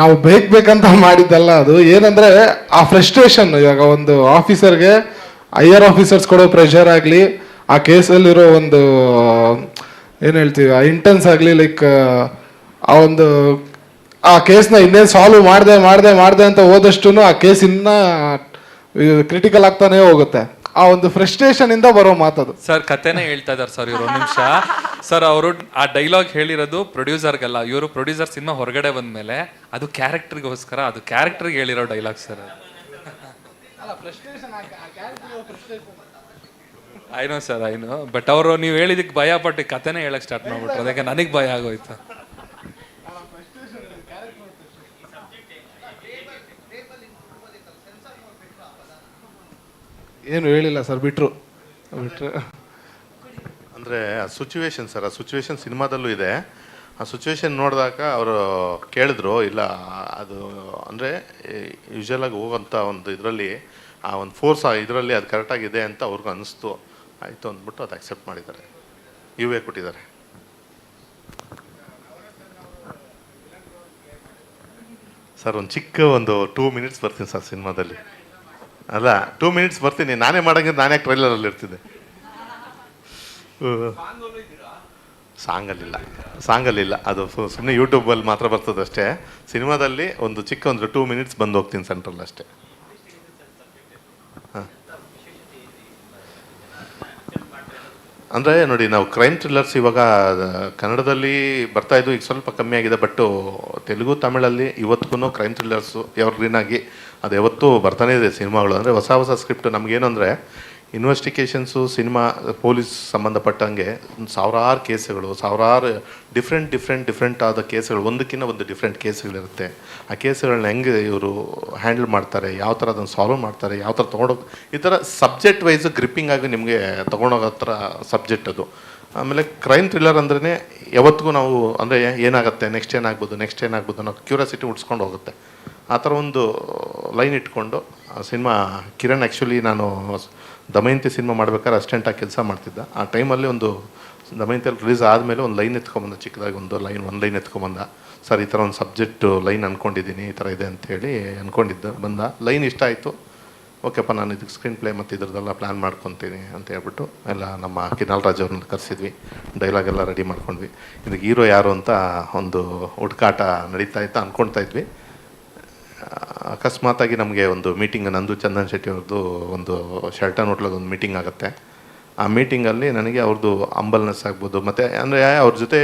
ನಾವು ಬೇಕು ಬೇಕಂತ ಮಾಡಿದ್ದಲ್ಲ ಅದು. ಏನಂದ್ರೆ ಆ ಫ್ರಸ್ಟ್ರೇಷನ್ ಇವಾಗ ಒಂದು ಆಫೀಸರ್ಗೆ ಹೈಯರ್ ಆಫೀಸರ್ಸ್ ಕೊಡೋ ಪ್ರೆಷರ್ ಆಗಲಿ, ಆ ಕೇಸಲ್ಲಿರೋ ಒಂದು, ಏನು ಹೇಳ್ತೀವಿ, ಆ ಇಂಟೆನ್ಸ್ ಆಗಲಿ ಲೈಕ್ ಆ ಒಂದು, ಆ ಕೇಸ್ನ ಇನ್ನೇನು ಸಾಲ್ವ್ ಮಾಡಿದೆ ಮಾಡಿದೆ ಮಾಡಿದೆ ಅಂತ ಹೋದಷ್ಟು ಆ ಕೇಸ್ ಇನ್ನ ಕ್ರಿಟಿಕಲ್ ಆಗ್ತಾನೆ ಹೋಗುತ್ತೆ. ಆ ಒಂದು ಫ್ರಸ್ಟ್ರೇಷನ್ ಇಂದ ಬರೋ ಮಾತದು. ಸರ್ ಕತೆನೇ ಹೇಳ್ತಾ ಇದಾರೆ ಸರ್ ಇವರು ಒಂದು ನಿಮಿಷ. ಸರ್ ಅವರು ಆ ಡೈಲಾಗ್ ಹೇಳಿರೋದು ಪ್ರೊಡ್ಯೂಸರ್ಗಲ್ಲ ಇವರು ಪ್ರೊಡ್ಯೂಸರ್ ಸಿನಿಮಾ ಹೊರಗಡೆ ಬಂದ್ಮೇಲೆ ಅದು ಕ್ಯಾರೆಕ್ಟರ್ಗೋಸ್ಕರ ಅದು ಕ್ಯಾರೆಕ್ಟರ್ಗೆ ಹೇಳಿರೋ dialogue sir I know sir I know but ಅವರು ನೀವು ಹೇಳಿದಕ್ಕೆ ಭಯ ಪಟ್ಟು ಕತೆನೇ ಹೇಳಕ್ ಸ್ಟಾರ್ಟ್ ಮಾಡ್ಬಿಟ್ರು. ಅದಕ್ಕೆ ನನಗೆ ಭಯ ಆಗೋಯ್ತು. ಏನು ಹೇಳಿಲ್ಲ ಸರ್, ಬಿಟ್ರು. ಬಿಟ್ರು. ಅಂದರೆ ಆ ಸಿಚುವೇಶನ್ ಸರ್ ಆ ಸಿಚುವೇಶನ್ ಸಿನಿಮಾದಲ್ಲೂ ಇದೆ. ಆ ಸಿಚುವೇಶನ್ ನೋಡಿದಾಗ ಅವರು ಕೇಳಿದ್ರು, ಇಲ್ಲ, ಅದು ಅಂದರೆ ಯೂಶ್ವಲಾಗಿ ಹೋಗೋಂಥ ಒಂದು ಇದರಲ್ಲಿ, ಆ ಒಂದು ಫೋರ್ಸ್ ಆ ಇದರಲ್ಲಿ ಅದು ಕರೆಕ್ಟಾಗಿದೆ ಅಂತ ಅವ್ರಿಗೂ ಅನಿಸ್ತು ಆಯಿತು ಅಂದ್ಬಿಟ್ಟು ಅದು ಅಕ್ಸೆಪ್ಟ್ ಮಾಡಿದ್ದಾರೆ. ಇವೇ ಕೊಟ್ಟಿದ್ದಾರೆ. ಸರ್, ಒಂದು ಚಿಕ್ಕ ಒಂದು ಟೂ ಮಿನಿಟ್ಸ್ ಬರ್ತೀನಿ ಸರ್ ಸಿನಿಮಾದಲ್ಲಿ. ಅಲ್ಲ ಟೂ ಮಿನಿಟ್ಸ್ ಬರ್ತೀನಿ. ನಾನೇ ಮಾಡಂಗೆ ನಾನೇ ಟ್ರೈಲರಲ್ಲಿ ಇರ್ತಿದ್ದೆ ಸಾಂಗಲ್ಲಿಲ್ಲ. ಸಾಂಗಲ್ಲಿಲ್ಲ. ಅದು ಸುಮ್ಮನೆ ಯೂಟ್ಯೂಬಲ್ಲಿ ಮಾತ್ರ ಬರ್ತದೆ ಅಷ್ಟೇ. ಸಿನಿಮಾದಲ್ಲಿ ಒಂದು ಚಿಕ್ಕ ಒಂದು ಟೂ ಮಿನಿಟ್ಸ್ ಬಂದು ಹೋಗ್ತೀನಿ ಸೆಂಟ್ರಲ್ ಅಷ್ಟೇ. ಹಾಂ. ಅಂದರೆ ನೋಡಿ, ನಾವು ಕ್ರೈಮ್ ಥ್ರಿಲ್ಲರ್ಸ್ ಇವಾಗ, ಕನ್ನಡದಲ್ಲಿ ಬರ್ತಾ ಇದ್ದು ಈಗ ಸ್ವಲ್ಪ ಕಮ್ಮಿ ಆಗಿದೆ ಬಟ್ ತೆಲುಗು, ತಮಿಳಲ್ಲಿ ಇವತ್ತಿಗೂ ಕ್ರೈಮ್ ಥ್ರಿಲ್ಲರ್ಸು ಆಗಿ ಅದು ಯಾವತ್ತೂ ಬರ್ತಾನೆ ಇದೆ ಸಿನಿಮಾಗಳು. ಅಂದರೆ ಹೊಸ ಹೊಸ ಸ್ಕ್ರಿಪ್ಟ್ ನಮಗೇನು ಅಂದರೆ ಇನ್ವೆಸ್ಟಿಗೇಷನ್ಸು ಸಿನಿಮಾ ಪೊಲೀಸ್ ಸಂಬಂಧಪಟ್ಟಂಗೆ ಸಾವಿರಾರು ಕೇಸುಗಳು, ಸಾವಿರಾರು ಡಿಫ್ರೆಂಟ್ ಡಿಫ್ರೆಂಟ್ ಡಿಫ್ರೆಂಟ್ ಆದ ಕೇಸುಗಳು, ಒಂದಕ್ಕಿಂತ ಒಂದು ಡಿಫ್ರೆಂಟ್ ಕೇಸುಗಳಿರುತ್ತೆ. ಆ ಕೇಸುಗಳನ್ನ ಹೆಂಗೆ ಇವರು ಹ್ಯಾಂಡಲ್ ಮಾಡ್ತಾರೆ, ಯಾವ ಥರ ಅದನ್ನು ಸಾಲ್ವ್ ಮಾಡ್ತಾರೆ, ಯಾವ ಥರ ತೊಗೊಂಡೋಗಿ, ಈ ಥರ ಸಬ್ಜೆಕ್ಟ್ ವೈಸ್ ಗ್ರಿಪ್ಪಿಂಗ್ ಆಗಿ ನಿಮಗೆ ತೊಗೊಂಡೋಗೋ ಥರ ಸಬ್ಜೆಕ್ಟ್ ಅದು. ಆಮೇಲೆ ಕ್ರೈಮ್ ಥ್ರಿಲ್ಲರ್ ಅಂದ್ರೇ ಯಾವತ್ತಿಗೂ ನಾವು ಅಂದರೆ ಏನಾಗುತ್ತೆ ನೆಕ್ಸ್ಟ್ ಏನಾಗ್ಬೋದು ನೆಕ್ಸ್ಟ್ ಏನಾಗ್ಬೋದು ಅನ್ನೋ ಕ್ಯೂರಿಯಾಸಿಟಿ ಉಡ್ಸ್ಕೊಂಡು ಹೋಗುತ್ತೆ. ಆ ಥರ ಒಂದು ಲೈನ್ ಇಟ್ಕೊಂಡು ಆ ಸಿನಿಮಾ, ಕಿರಣ್ ಆ್ಯಕ್ಚುಲಿ ನಾನು ದಮಯಂತಿ ಸಿನಿಮಾ ಮಾಡ್ಬೇಕಾದ್ರೆ ಅಸ್ಟೆಂಟಾಗಿ ಕೆಲಸ ಮಾಡ್ತಿದ್ದ. ಆ ಟೈಮಲ್ಲಿ ಒಂದು ದಮಯಂತಿಯಲ್ಲಿ ರಿಲೀಸ್ ಆದಮೇಲೆ ಒಂದು ಲೈನ್ ಎತ್ಕೊಂಬಂದ, ಚಿಕ್ಕದಾಗಿ ಒಂದು ಲೈನ್ ಒಂದು ಲೈನ್ ಎತ್ಕೊಂಬಂದ, ಸರ್, ಈ ಥರ ಒಂದು ಸಬ್ಜೆಕ್ಟು ಲೈನ್ ಅಂದ್ಕೊಂಡಿದ್ದೀನಿ ಈ ಥರ ಇದೆ ಅಂಥೇಳಿ ಅಂದ್ಕೊಂಡಿದ್ದ ಬಂದ, ಲೈನ್ ಇಷ್ಟ ಆಯಿತು. ಓಕೆಪ್ಪ, ನಾನು ಇದಕ್ಕೆ ಸ್ಕ್ರೀನ್ ಪ್ಲೇ ಮತ್ತು ಇದ್ರದ್ದೆಲ್ಲ ಪ್ಲ್ಯಾನ್ ಮಾಡ್ಕೊತೀನಿ ಅಂತ ಹೇಳ್ಬಿಟ್ಟು ಎಲ್ಲ ನಮ್ಮ ಕಿನಾಲ್ ರಾಜ್ ಅವ್ರನ್ನ ಕರೆಸಿದ್ವಿ. ಡೈಲಾಗ್ ಎಲ್ಲ ರೆಡಿ ಮಾಡ್ಕೊಂಡ್ವಿ. ಇದಕ್ಕೆ ಹೀರೋ ಯಾರು ಅಂತ ಒಂದು ಹುಡುಕಾಟ ನಡೀತಾ ಇತ್ತು ಅಂದ್ಕೊಳ್ತಾ ಇದ್ವಿ. ಅಕಸ್ಮಾತಾಗಿ ನಮಗೆ ಒಂದು ಮೀಟಿಂಗ್, ನಂದು ಚಂದನ್ ಶೆಟ್ಟಿ ಅವ್ರದ್ದು ಒಂದು ಶರ್ಟನ್ ಹೋಟ್ಲಲ್ಲಿ ಒಂದು ಮೀಟಿಂಗ್ ಆಗುತ್ತೆ. ಆ ಮೀಟಿಂಗಲ್ಲಿ ನನಗೆ ಅವ್ರದ್ದು ಅಂಬಲ್ನೆಸ್ ಆಗ್ಬೋದು, ಮತ್ತು ಅಂದರೆ ಅವ್ರ ಜೊತೆ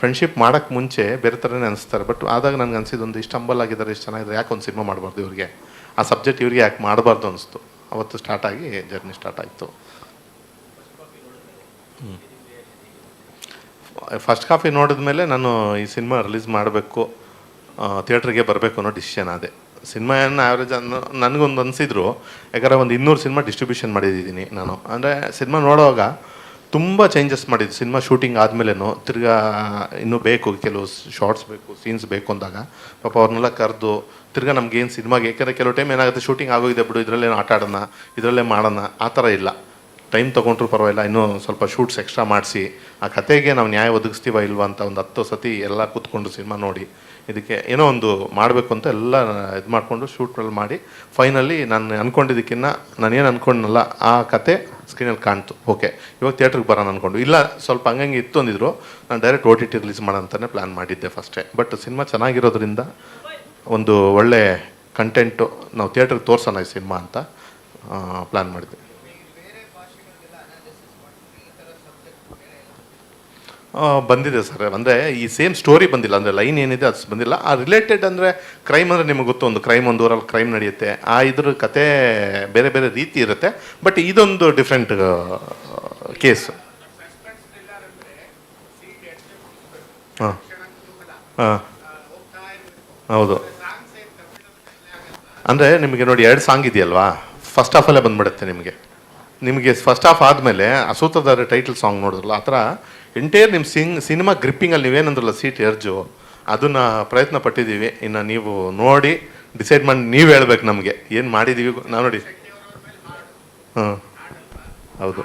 ಫ್ರೆಂಡ್ಶಿಪ್ ಮಾಡೋಕ್ಕೆ ಮುಂಚೆ ಬೇರೆ ಥರನೇ ಅನಿಸ್ತಾರೆ ಬಟ್ ಆದಾಗ ನನಗೆ ಅನಿಸಿದ್ದು ಒಂದು ಇಷ್ಟು ಅಂಬಲ್ ಆಗಿದ್ದಾರೆ, ಇಷ್ಟು ಚೆನ್ನಾಗಿದೆ ಯಾಕೆ ಒಂದು ಸಿನಿಮಾ ಮಾಡಬಾರ್ದು ಇವ್ರಿಗೆ? ಆ ಸಬ್ಜೆಕ್ಟ್ ಇವ್ರಿಗೆ ಯಾಕೆ ಮಾಡಬಾರ್ದು ಅನಿಸ್ತು. ಅವತ್ತು ಸ್ಟಾರ್ಟ್ ಆಗಿ ಜರ್ನಿ ಸ್ಟಾರ್ಟ್ ಆಯಿತು. ಫಸ್ಟ್ ಕಾಫಿ ನೋಡಿದ ಮೇಲೆ ನಾನು ಈ ಸಿನಿಮಾ ರಿಲೀಸ್ ಮಾಡಬೇಕು. ಥಿಯೇಟ್ರಿಗೆ ಬರಬೇಕು ಅನ್ನೋ ಡಿಸಿಷನ್ ಅದೇ ಸಿನಿಮಾ ಏನು ಆ್ಯಾವ್ರೇಜ್ ಅನ್ನೋ ನನಗೊಂದು ಅನಿಸಿದ್ರು, ಯಾಕಂದರೆ ಒಂದು ಇನ್ನೂರು ಸಿನಿಮಾ ಡಿಸ್ಟ್ರಿಬ್ಯೂಷನ್ ಮಾಡಿದ್ದೀನಿ ನಾನು. ಅಂದರೆ ಸಿನಿಮಾ ನೋಡುವಾಗ ತುಂಬ ಚೇಂಜಸ್ ಮಾಡಿದ್ದು. ಸಿನಿಮಾ ಶೂಟಿಂಗ್ ಆದಮೇಲೇನು ತಿರ್ಗಾ ಇನ್ನೂ ಬೇಕು, ಕೆಲವು ಶಾರ್ಟ್ಸ್ ಬೇಕು ಸೀನ್ಸ್ ಬೇಕು ಅಂದಾಗ. ಪಾಪ ಅವ್ರನ್ನೆಲ್ಲ ಕರೆದು ತಿರ್ಗಾ ನಮ್ಗೇನು ಸಿನಿಮಾಗೆ, ಯಾಕಂದರೆ ಕೆಲವು ಟೈಮ್ ಏನಾಗುತ್ತೆ ಶೂಟಿಂಗ್ ಆಗೋಗಿದೆ ಬಿಡು ಇದರಲ್ಲೇ ಆಟ ಆಡೋಣ, ಇದರಲ್ಲೇ ಮಾಡೋಣ, ಆ ಥರ ಇಲ್ಲ. ಟೈಮ್ ತೊಗೊಂಡ್ರು ಪರವಾಗಿಲ್ಲ, ಇನ್ನೂ ಸ್ವಲ್ಪ ಶೂಟ್ಸ್ ಎಕ್ಸ್ಟ್ರಾ ಮಾಡಿಸಿ, ಆ ಕತೆಗೆ ನಾವು ನ್ಯಾಯ ಒದಗಿಸ್ತೀವ ಇಲ್ವಾ ಅಂತ ಒಂದು ಹತ್ತು ಸತಿ ಎಲ್ಲ ಕೂತ್ಕೊಂಡು ಸಿನಿಮಾ ನೋಡಿ. ಇದಕ್ಕೆ ಏನೋ ಒಂದು ಮಾಡಬೇಕು ಅಂತ ಎಲ್ಲ ಇದು ಮಾಡಿಕೊಂಡು ಶೂಟ್ಗಳು ಮಾಡಿ ಫೈನಲಿ ನಾನು ಅಂದ್ಕೊಂಡಿದ್ದಕ್ಕಿನ್ನ ನಾನೇನು ಅಂದ್ಕೊಂಡನಲ್ಲ ಆ ಕತೆ ಸ್ಕ್ರೀನಲ್ಲಿ ಕಾಣ್ತು. ಓಕೆ ಇವಾಗ ಥಿಯೇಟ್ರಿಗೆ ಬರೋಣ ಅಂದ್ಕೊಂಡು ಇಲ್ಲ, ಸ್ವಲ್ಪ ಹಂಗಂಗೆ ಇತ್ತು ಅಂದಿದ್ರು. ನಾನು direct O T T release ಮಾಡೋಂತಲೇ plan ಮಾಡಿದ್ದೆ ಫಸ್ಟೇ ಬಟ್ ಸಿನಿಮಾ ಚೆನ್ನಾಗಿರೋದ್ರಿಂದ ಒಂದು ಒಳ್ಳೆ ಕಂಟೆಂಟು ನಾವು ಥಿಯೇಟ್ರಿಗೆ ತೋರಿಸೋಣ ಈ ಸಿನಿಮಾ ಅಂತ ಪ್ಲ್ಯಾನ್ ಮಾಡಿದ್ದೆ ಆ, ಬಂದಿದೆ ಸರ್. ಅಂದರೆ ಈ ಸೇಮ್ ಸ್ಟೋರಿ ಬಂದಿಲ್ಲ. ಅಂದರೆ ಲೈನ್ ಏನಿದೆ ಅದು ಬಂದಿಲ್ಲ. ಆ ರಿಲೇಟೆಡ್ ಅಂದರೆ ಕ್ರೈಮ್ ಅಂದರೆ ನಿಮಗೆ ಗೊತ್ತು. ಒಂದು ಕ್ರೈಮ್ ಒಂದು ಊರಲ್ಲಿ ಕ್ರೈಮ್ ನಡೆಯುತ್ತೆ. ಆ ಇದ್ರ ಕತೆ ಬೇರೆ ಬೇರೆ ರೀತಿ ಇರುತ್ತೆ. ಬಟ್ ಇದೊಂದು ಡಿಫ್ರೆಂಟ್ ಕೇಸ್ ಹಾಂ. ಹಾಂ. ಹೌದು. ಅಂದರೆ ನಿಮಗೆ ನೋಡಿ ಎರಡು ಸಾಂಗ್ ಇದೆಯಲ್ವಾ? ಫಸ್ಟ್ ಹಾಫಲ್ಲೇ ಬಂದ್ಬಿಡುತ್ತೆ ನಿಮಗೆ. ನಿಮಗೆ ಫಸ್ಟ್ ಹಾಫ್ ಆದಮೇಲೆ ಅಸೂತ್ರಧಾರ ಟೈಟಲ್ ಸಾಂಗ್ ನೋಡಿದ್ರಲ್ಲ, ಆ ಥರ ಎಂಟೈರ್ ನಿಮ್ಮ ಸಿಂಗ್ ಸಿನಿಮಾ ಗ್ರಿಪ್ಪಿಂಗಲ್ಲಿ ನೀವೇನಂದ್ರಲ್ಲ ಸೀಟ್ ಎರ್ಜು, ಅದನ್ನು ಪ್ರಯತ್ನ ಪಟ್ಟಿದ್ದೀವಿ ಇನ್ನು ನೀವು ನೋಡಿ ಡಿಸೈಡ್ ಮಾಡಿ, ನೀವು ಹೇಳ್ಬೇಕು ನಮಗೆ. ಏನು ಮಾಡಿದ್ದೀವಿ ನಾವು ನೋಡಿ. ಹಾಂ. ಹೌದು.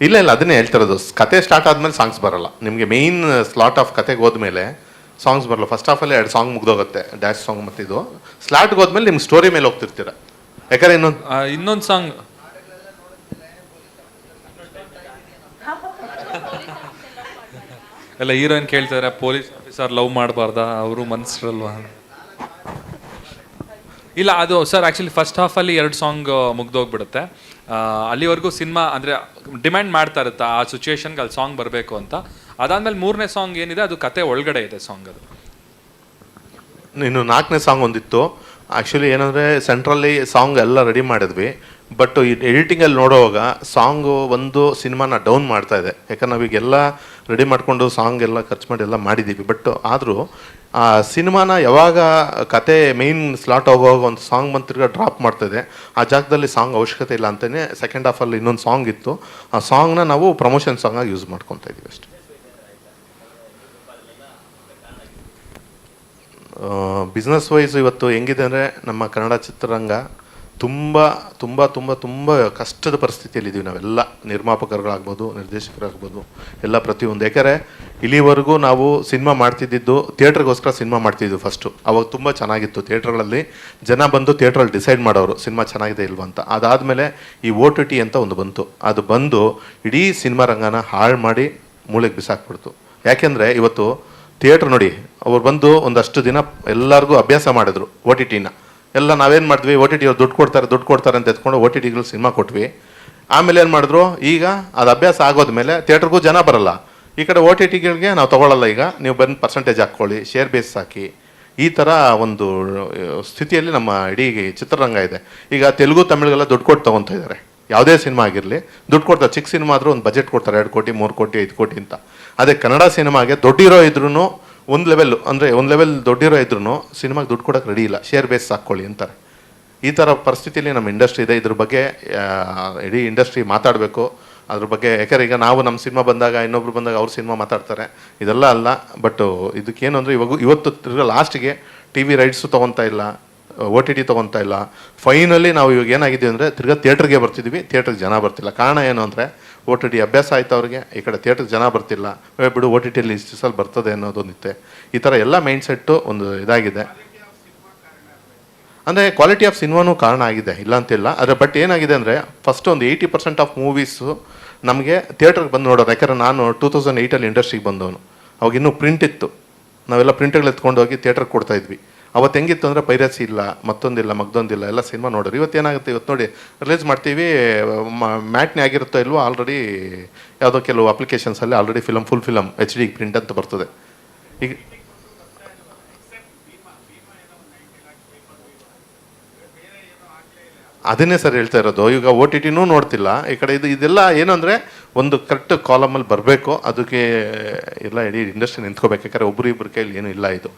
ಇಲ್ಲ ಇಲ್ಲ, ಅದನ್ನೇ ಹೇಳ್ತಿರೋದು ಕತೆ ಸ್ಟಾರ್ಟ್ ಆದಮೇಲೆ ಸಾಂಗ್ಸ್ ಬರಲ್ಲ. ನಿಮಗೆ ಮೇಯ್ನ್ ಸ್ಲಾಟ್ ಆಫ್ ಕತೆಗೆ ಹೋದ್ಮೇಲೆ ಸಾಂಗ್ಸ್ ಬರಲ್ಲ. ಫಸ್ಟ್ ಆಫಲ್ಲಿ ಎರಡು ಸಾಂಗ್ ಮುಗ್ದೋಗುತ್ತೆ. ಡ್ಯಾಶ್ ಸಾಂಗ್ ಮತ್ತಿದು. ಸ್ಲಾಟ್ಗೆ ಹೋದ್ಮೇಲೆ ನಿಮ್ಮ ಸ್ಟೋರಿ ಮೇಲೆ ಹೋಗ್ತಿರ್ತೀರ. ಯಾಕಂದ್ರೆ ಇನ್ನೊಂದು ಇನ್ನೊಂದು ಸಾಂಗ್ ಎಲ್ಲ ಹೀರೋಯಿನ್ ಕೇಳ್ತಾರೆ, ಪೊಲೀಸ್ ಆಫೀಸರ್ ಲವ್ ಮಾಡಬಾರ್ದಾ? ಅವರು ಮನ್ಸ್ರಲ್ವಾ? ಇಲ್ಲ, ಅದು ಸರ್ ಆ್ಯಕ್ಚುಲಿ ಫಸ್ಟ್ ಹಾಫಲ್ಲಿ ಎರಡು ಸಾಂಗ್ ಮುಗ್ದೋಗ್ಬಿಡುತ್ತೆ. ಅಲ್ಲಿವರೆಗೂ ಸಿನಿಮಾ ಅಂದರೆ ಡಿಮ್ಯಾಂಡ್ ಮಾಡ್ತಾ ಇರುತ್ತೆ, ಆ ಸಿಚುವೇಶನ್ಗೆ ಅಲ್ಲಿ ಸಾಂಗ್ ಬರಬೇಕು ಅಂತ. ಅದಾದಮೇಲೆ ಮೂರನೇ ಸಾಂಗ್ ಏನಿದೆ, ಅದು ಕತೆ ಒಳಗಡೆ ಇದೆ ಸಾಂಗ್ ಅದು. ಇನ್ನು ನಾಲ್ಕನೇ ಸಾಂಗ್ ಒಂದಿತ್ತು. ಆ್ಯಕ್ಚುಲಿ ಏನಂದರೆ ಸೆಂಟ್ರಲ್ಲಿ ಸಾಂಗ್ ಎಲ್ಲ ರೆಡಿ ಮಾಡಿದ್ವಿ. ಬಟ್ ಈ ಎಡಿಟಿಂಗಲ್ಲಿ ನೋಡೋವಾಗ ಸಾಂಗು ಒಂದು ಸಿನಿಮಾನ ಡೌನ್ ಮಾಡ್ತಾ ಇದೆ. ಯಾಕಂದ್ರೆ ನಾವೀಗೆಲ್ಲ ರೆಡಿ ಮಾಡಿಕೊಂಡು ಸಾಂಗ್ ಎಲ್ಲ ಖರ್ಚು ಮಾಡಿ ಎಲ್ಲ ಮಾಡಿದ್ದೀವಿ. ಬಟ್ ಆದರೂ, ಆ ಸಿನಿಮಾನ ಯಾವಾಗ ಕತೆ ಮೇಯ್ನ್ ಸ್ಲಾಟ್ ಹೋಗುವಾಗ ಒಂದು ಸಾಂಗ್ ಬಂದು ತಿರ್ಗಾ ಡ್ರಾಪ್ ಇದೆ. ಆ ಜಾಗದಲ್ಲಿ ಸಾಂಗ್ ಅವಶ್ಯಕತೆ ಇಲ್ಲ ಅಂತಲೇ ಸೆಕೆಂಡ್ ಹಾಫಲ್ಲಿ ಇನ್ನೊಂದು ಸಾಂಗ್ ಇತ್ತು. ಆ ಸಾಂಗ್ನ ನಾವು ಪ್ರಮೋಷನ್ ಸಾಂಗಾಗಿ ಯೂಸ್ ಮಾಡ್ಕೊತಾ ಇದ್ದೀವಿ ಅಷ್ಟೇ. ಬಿಸ್ನೆಸ್ ವೈಸ್ ಇವತ್ತು ಹೆಂಗಿದೆ ಅಂದರೆ ನಮ್ಮ ಕನ್ನಡ ಚಿತ್ರರಂಗ ತುಂಬ ತುಂಬ ತುಂಬ ತುಂಬ ಕಷ್ಟದ ಪರಿಸ್ಥಿತಿಯಲ್ಲಿದ್ದೀವಿ ನಾವೆಲ್ಲ. ನಿರ್ಮಾಪಕರುಗಳಾಗ್ಬೋದು, ನಿರ್ದೇಶಕರಾಗ್ಬೋದು, ಎಲ್ಲ ಪ್ರತಿಯೊಂದು ಯಾಕಂದರೆ ಇಲ್ಲಿವರೆಗೂ ನಾವು ಸಿನಿಮಾ ಮಾಡ್ತಿದ್ದಿದ್ದು, ಥಿಯೇಟ್ರಿಗೋಸ್ಕರ ಸಿನಿಮಾ ಮಾಡ್ತಿದ್ವಿ ಫಸ್ಟು. ಅವಾಗ ತುಂಬ ಚೆನ್ನಾಗಿತ್ತು ಥಿಯೇಟ್ರ್ಗಳಲ್ಲಿ. ಜನ ಬಂದು ಥಿಯೇಟ್ರಲ್ಲಿ ಡಿಸೈಡ್ ಮಾಡೋರು, ಸಿನಿಮಾ ಚೆನ್ನಾಗಿದೆ ಇಲ್ವ ಅಂತ. ಅದಾದಮೇಲೆ ಈ ಓ ಟಿ ಟಿ ಅಂತ ಒಂದು ಬಂತು. ಅದು ಬಂದು ಇಡೀ ಸಿನಿಮಾ ರಂಗನ ಹಾಳು ಮಾಡಿ ಮೂಳೆಗೆ ಬಿಸಾಕ್ಬಿಡ್ತು. ಯಾಕೆಂದರೆ ಇವತ್ತು ಥಿಯೇಟ್ರ್ ನೋಡಿ, ಅವ್ರು ಬಂದು ಒಂದಷ್ಟು ದಿನ ಎಲ್ಲರಿಗೂ ಅಭ್ಯಾಸ ಮಾಡಿದ್ರು ಓ ಟಿ ಟಿನ ಎಲ್ಲ ನಾವೇನು ಮಾಡಿದ್ವಿ? ಓ ಟಿ ಟಿ ಅವ್ರು ದುಡ್ಡು ಕೊಡ್ತಾರೆ ದುಡ್ಡು ಕೊಡ್ತಾರೆ ಅಂತ ಎತ್ಕೊಂಡು ಓ ಟಿ ಟಿಗಳು ಸಿನಿಮಾ ಕೊಟ್ವಿ. ಆಮೇಲೆ ಏನು ಮಾಡಿದ್ರು? ಈಗ ಅದು ಅಭ್ಯಾಸ ಆಗೋದ್ಮೇಲೆ ಥಿಯೇಟ್ರಿಗೂ ಜನ ಬರಲ್ಲ. ಈ ಕಡೆ ಓ ಟಿ ಟಿಗಳಿಗೆ ನಾವು ತೊಗೊಳ್ಳಲ್ಲ ಈಗ. ನೀವು ಬಂದು ಪರ್ಸೆಂಟೇಜ್ ಹಾಕ್ಕೊಳ್ಳಿ ಶೇರ್ ಬೇಸ್ ಹಾಕಿ. ಈ ಥರ ಒಂದು ಸ್ಥಿತಿಯಲ್ಲಿ ನಮ್ಮ ಇಡೀ ಚಿತ್ರರಂಗ ಇದೆ. ಈಗ ತೆಲುಗು, ತಮಿಳಿಗೆಲ್ಲ ದುಡ್ಡು ಕೊಟ್ಟು ತೊಗೊತಾ ಇದ್ದಾರೆ ಯಾವುದೇ ಸಿನಿಮಾ ಆಗಿರಲಿ, ದುಡ್ಡು ಕೊಡ್ತಾರೆ. ಚಿಕ್ಕ ಸಿನಿಮಾ ಆದರೂ ಒಂದು ಬಜೆಟ್ ಕೊಡ್ತಾರೆ. ಎರಡು ಕೋಟಿ, ಮೂರು ಕೋಟಿ, ಐದು ಕೋಟಿ ಅಂತ. ಅದೇ ಕನ್ನಡ ಸಿನಿಮಾಗೆ ದೊಡ್ಡಿರೋ ಇದ್ರೂ ಒಂದು ಲೆವೆಲ್ ಅಂದರೆ ಒಂದು ಲೆವೆಲ್ ದೊಡ್ಡಿರೋ ಇದ್ರೂ ಸಿನಿಮಾಗೆ ದುಡ್ಡು ಕೊಡೋಕೆ ರೆಡಿ ಇಲ್ಲ. ಶೇರ್ ಬೇಸ್ ಹಾಕ್ಕೊಳ್ಳಿ ಅಂತಾರೆ. ಈ ಥರ ಪರಿಸ್ಥಿತಿಯಲ್ಲಿ ನಮ್ಮ ಇಂಡಸ್ಟ್ರಿ ಇದೆ. ಇದ್ರ ಬಗ್ಗೆ ಇಡೀ ಇಂಡಸ್ಟ್ರಿ ಮಾತಾಡಬೇಕು. ಅದ್ರ ಬಗ್ಗೆ, ಯಾಕಂದ್ರೆ ಈಗ ನಾವು ನಮ್ಮ ಸಿನಿಮಾ ಬಂದಾಗ, ಇನ್ನೊಬ್ರು ಬಂದಾಗ ಅವ್ರ ಸಿನಿಮಾ ಮಾತಾಡ್ತಾರೆ. ಇದೆಲ್ಲ ಅಲ್ಲ. ಬಟ್ ಇದಕ್ಕೇನು ಅಂದರೆ ಇವಾಗ ಇವತ್ತು ತಿರ್ಗಾ ಲಾಸ್ಟಿಗೆ ಟಿ ವಿ ರೈಟ್ಸು ತೊಗೊತಾ ಇಲ್ಲ ಒ ಟಿ ಟಿ ತೊಗೊತಾ ಇಲ್ಲ. ಫೈನಲಿ ನಾವು ಇವಾಗ ಏನಾಗಿದ್ದೀವಿ ಅಂದರೆ ತಿರ್ಗಾ ಥಿಯೇಟ್ರಿಗೆ ಬರ್ತಿದ್ವಿ. ಥಿಯೇಟ್ರಿಗೆ ಜನ ಬರ್ತಿಲ್ಲ. ಕಾರಣ ಏನು ಅಂದರೆ ಓ ಟಿ ಟಿ ಅಭ್ಯಾಸ ಆಯ್ತು ಅವ್ರಿಗೆ, ಈ ಕಡೆ ಥಿಯೇಟ್ರಿಗೆ ಜನ ಬರ್ತಿಲ್ಲ. ಬಿಡು, ಓ ಟಿ ಟಿಯಲ್ಲಿ ಇಷ್ಟು ದಿವಸ ಬರ್ತದೆ ಅನ್ನೋದೊಂದಿತ್ತೆ ಈ ಥರ ಎಲ್ಲ ಮೈಂಡ್ ಸೆಟ್ಟು ಒಂದು ಇದಾಗಿದೆ. ಅಂದರೆ ಕ್ವಾಲಿಟಿ ಆಫ್ ಸಿನಿಮಾನೂ ಕಾರಣ ಆಗಿದೆ ಇಲ್ಲ ಅಂತಿಲ್ಲ ಆದರೆ ಬಟ್ ಏನಾಗಿದೆ ಅಂದರೆ ಫಸ್ಟ್ ಒಂದು ಏಯ್ಟಿ ಪರ್ಸೆಂಟ್ ಆಫ್ ಮೂವೀಸು ನಮಗೆ ಥಿಯೇಟ್ರಿಗೆ ಬಂದು ನೋಡೋದು ಯಾಕಂದರೆ ನಾನು ಟೂ ತೌಸಂಡ್ ಏಯ್ಟಲ್ಲಿ ಇಂಡಸ್ಟ್ರಿಗೆ ಬಂದವನು. ಅವಾಗ ಇನ್ನೂ ಪ್ರಿಂಟ್ ಇತ್ತು. ನಾವೆಲ್ಲ ಪ್ರಿಂಟ್ಗಳು ಎತ್ಕೊಂಡು ಹೋಗಿ ಥಿಯೇಟ್ರಿಗೆ ಕೊಡ್ತಾ ಇದ್ವಿ. ಅವತ್ತು ಹೆಂಗಿತ್ತು ಅಂದರೆ ಪೈರಸಿ ಇಲ್ಲ, ಮತ್ತೊಂದಿಲ್ಲ, ಮಗ್ದೊಂದಿಲ್ಲ, ಎಲ್ಲ ಸಿನಿಮಾ ನೋಡೋರು ಇವತ್ತು ಏನಾಗುತ್ತೆ, ಇವತ್ತು ನೋಡಿ, ರಿಲೀಸ್ ಮಾಡ್ತೀವಿ ಮ್ಯಾಟ್ನೇ ಆಗಿರುತ್ತೋ ಇಲ್ವೋ ಆಲ್ರೆಡಿ ಯಾವುದೋ ಕೆಲವು ಅಪ್ಲಿಕೇಶನ್ಸಲ್ಲಿ already film full film H D print ಅಂತ ಬರ್ತದೆ. ಈಗ ಅದನ್ನೇ ಸರ್ ಹೇಳ್ತಾ ಇರೋದು. ಈಗ ಓ ಟಿ ಟಿನೂ ನೋಡ್ತಿಲ್ಲ. ಈ ಕಡೆ ಇದು, ಇದೆಲ್ಲ ಏನಂದರೆ ಒಂದು ಕರೆಕ್ಟ್ ಕಾಲಮಲ್ಲಿ ಬರಬೇಕು. ಅದಕ್ಕೆ ಎಲ್ಲ ಇಡೀ ಇಂಡಸ್ಟ್ರಿ ನಿಂತ್ಕೋಬೇಕು. ಯಾಕಂದರೆ ಒಬ್ಬರು ಇಬ್ಬರು ಕೈಲಿ ಏನೂ ಇಲ್ಲ ಇದು.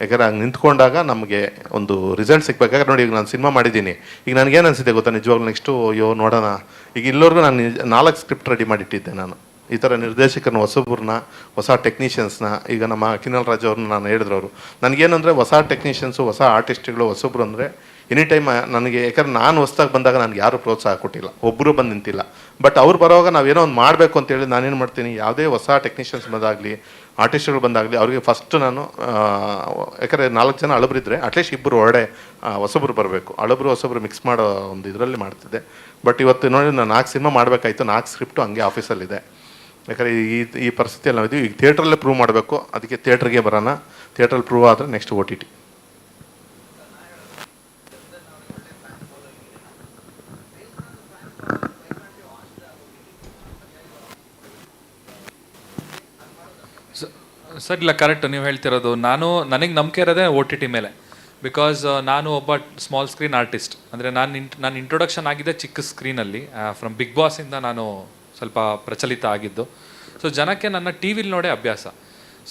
ಯಾಕಂದ್ರೆ ಹಂಗೆ ನಿಂತ್ಕೊಂಡಾಗ ನಮಗೆ ಒಂದು ರಿಸಲ್ಟ್ ಸಿಗ್ಬೇಕಾದ್ರೆ ನೋಡಿ, ಈಗ ನಾನು ಸಿನಿಮಾ ಮಾಡಿದ್ದೀನಿ. ಈಗ ನನಗೇನು ಅನಿಸಿದೆ ಗೊತ್ತಾ? ನಿಜವಾಗ್ಲೂ ನೆಕ್ಸ್ಟು ಅಯ್ಯೋ, ನೋಡೋಣ. ಈಗ ಇಲ್ಲವರೆಗೂ ನಾನು ನಾಲ್ಕು ಸ್ಕ್ರಿಪ್ಟ್ ರೆಡಿ ಮಾಡಿಟ್ಟಿದ್ದೆ ನಾನು. ಈ ಥರ ನಿರ್ದೇಶಕರನ್ನ ಹೊಸಬ್ರನ್ನ ಹೊಸ ಟೆಕ್ನಿಷಿಯನ್ಸ್ನ ಈಗ ನಮ್ಮ ಕಿನಲ್ ರಾಜ್ ಅವ್ರನ್ನ ನಾನು ಹೇಳಿದ್ರು ಅವರು. ನನಗೇನಂದರೆ ಹೊಸ ಟೆಕ್ನಿಷಿಯನ್ಸು ಹೊಸ ಆರ್ಟಿಸ್ಟ್ಗಳು ಹೊಸಬ್ರು ಅಂದರೆ ಎನಿ ಟೈಮ್ ನನಗೆ ಯಾಕಂದ್ರೆ ನಾನು ಹೊಸ್ದಾಗಿ ಬಂದಾಗ ನನಗೆ ಯಾರೂ ಪ್ರೋತ್ಸಾಹ ಕೊಟ್ಟಿಲ್ಲ. ಒಬ್ಬರು ಬಂದು ನಿಂತಿಲ್ಲ. ಬಟ್ ಅವ್ರು ಬರೋವಾಗ ನಾವೇನೋ ಒಂದು ಮಾಡಬೇಕು ಅಂತೇಳಿ ನಾನೇನು ಮಾಡ್ತೀನಿ? ಯಾವುದೇ ಹೊಸ ಟೆಕ್ನಿಷಿಯನ್ಸ್ ಬಂದಾಗಲಿ ಆರ್ಟಿಸ್ಟ್ಗಳು ಬಂದಾಗಲಿ ಅವರಿಗೆ ಫಸ್ಟ್ ನಾನು ಯಾಕಂದರೆ ನಾಲ್ಕು ಜನ ಅಳಬ್ರಿದ್ರೆ ಅಟ್ಲೀಸ್ಟ್ ಇಬ್ಬರು ಆ, ಹೊಸಬ್ರು ಬರಬೇಕು. ಅಳಬ್ರು ಹೊಸಬ್ರು ಮಿಕ್ಸ್ ಮಾಡೋ ಒಂದು ಇದರಲ್ಲಿ ಮಾಡ್ತಿದ್ದೆ. ಬಟ್ ಇವತ್ತು ನೋಡಿ ನಾನು ನಾಲ್ಕು ಸಿನಿಮಾ ಮಾಡಬೇಕಾಯ್ತು ನಾಲ್ಕು ಸ್ಕ್ರಿಪ್ಟು ಹಂಗೆ ಆಫೀಸಲ್ಲಿದೆ ಯಾಕಂದರೆ ಈ ಈ ಪರಿಸ್ಥಿತಿಯಲ್ಲಿ ನಾವಿದ್ದೀವಿ. ಈಗ ಥಿಯೇಟ್ರಲ್ಲೇ ಪ್ರೂವ್ ಮಾಡಬೇಕು. ಅದಕ್ಕೆ ಥಿಯೇಟ್ರಿಗೆ ಬರೋಣ. ಥಿಯೇಟ್ರಲ್ಲಿ ಪ್ರೂವ್ ಆದರೆ next O T T sir, ಇಲ್ಲ ಕರೆಕ್ಟ್ ನೀವು ಹೇಳ್ತಿರೋದು, ನಾನು, ನನಗೆ ನಂಬಿಕೆ ಇರೋದೇ ಓ ಟಿ ಟಿ ಮೇಲೆ. ಬಿಕಾಸ್ ನಾನು ಒಬ್ಬ ಸ್ಮಾಲ್ ಸ್ಕ್ರೀನ್ ಆರ್ಟಿಸ್ಟ್ ಅಂದರೆ ನಾನು ಇಂಟ್ ನಾನು ಇಂಟ್ರೊಡಕ್ಷನ್ ಆಗಿದ್ದೆ ಚಿಕ್ಕ ಸ್ಕ್ರೀನಲ್ಲಿ ಫ್ರಮ್ ಬಿಗ್ ಬಾಸಿಂದ ನಾನು ಸ್ವಲ್ಪ ಪ್ರಚಲಿತ ಆಗಿದ್ದು. ಸೊ ಜನಕ್ಕೆ ನನ್ನ ಟಿ ವಿಲಿ ನೋಡೇ ಅಭ್ಯಾಸ.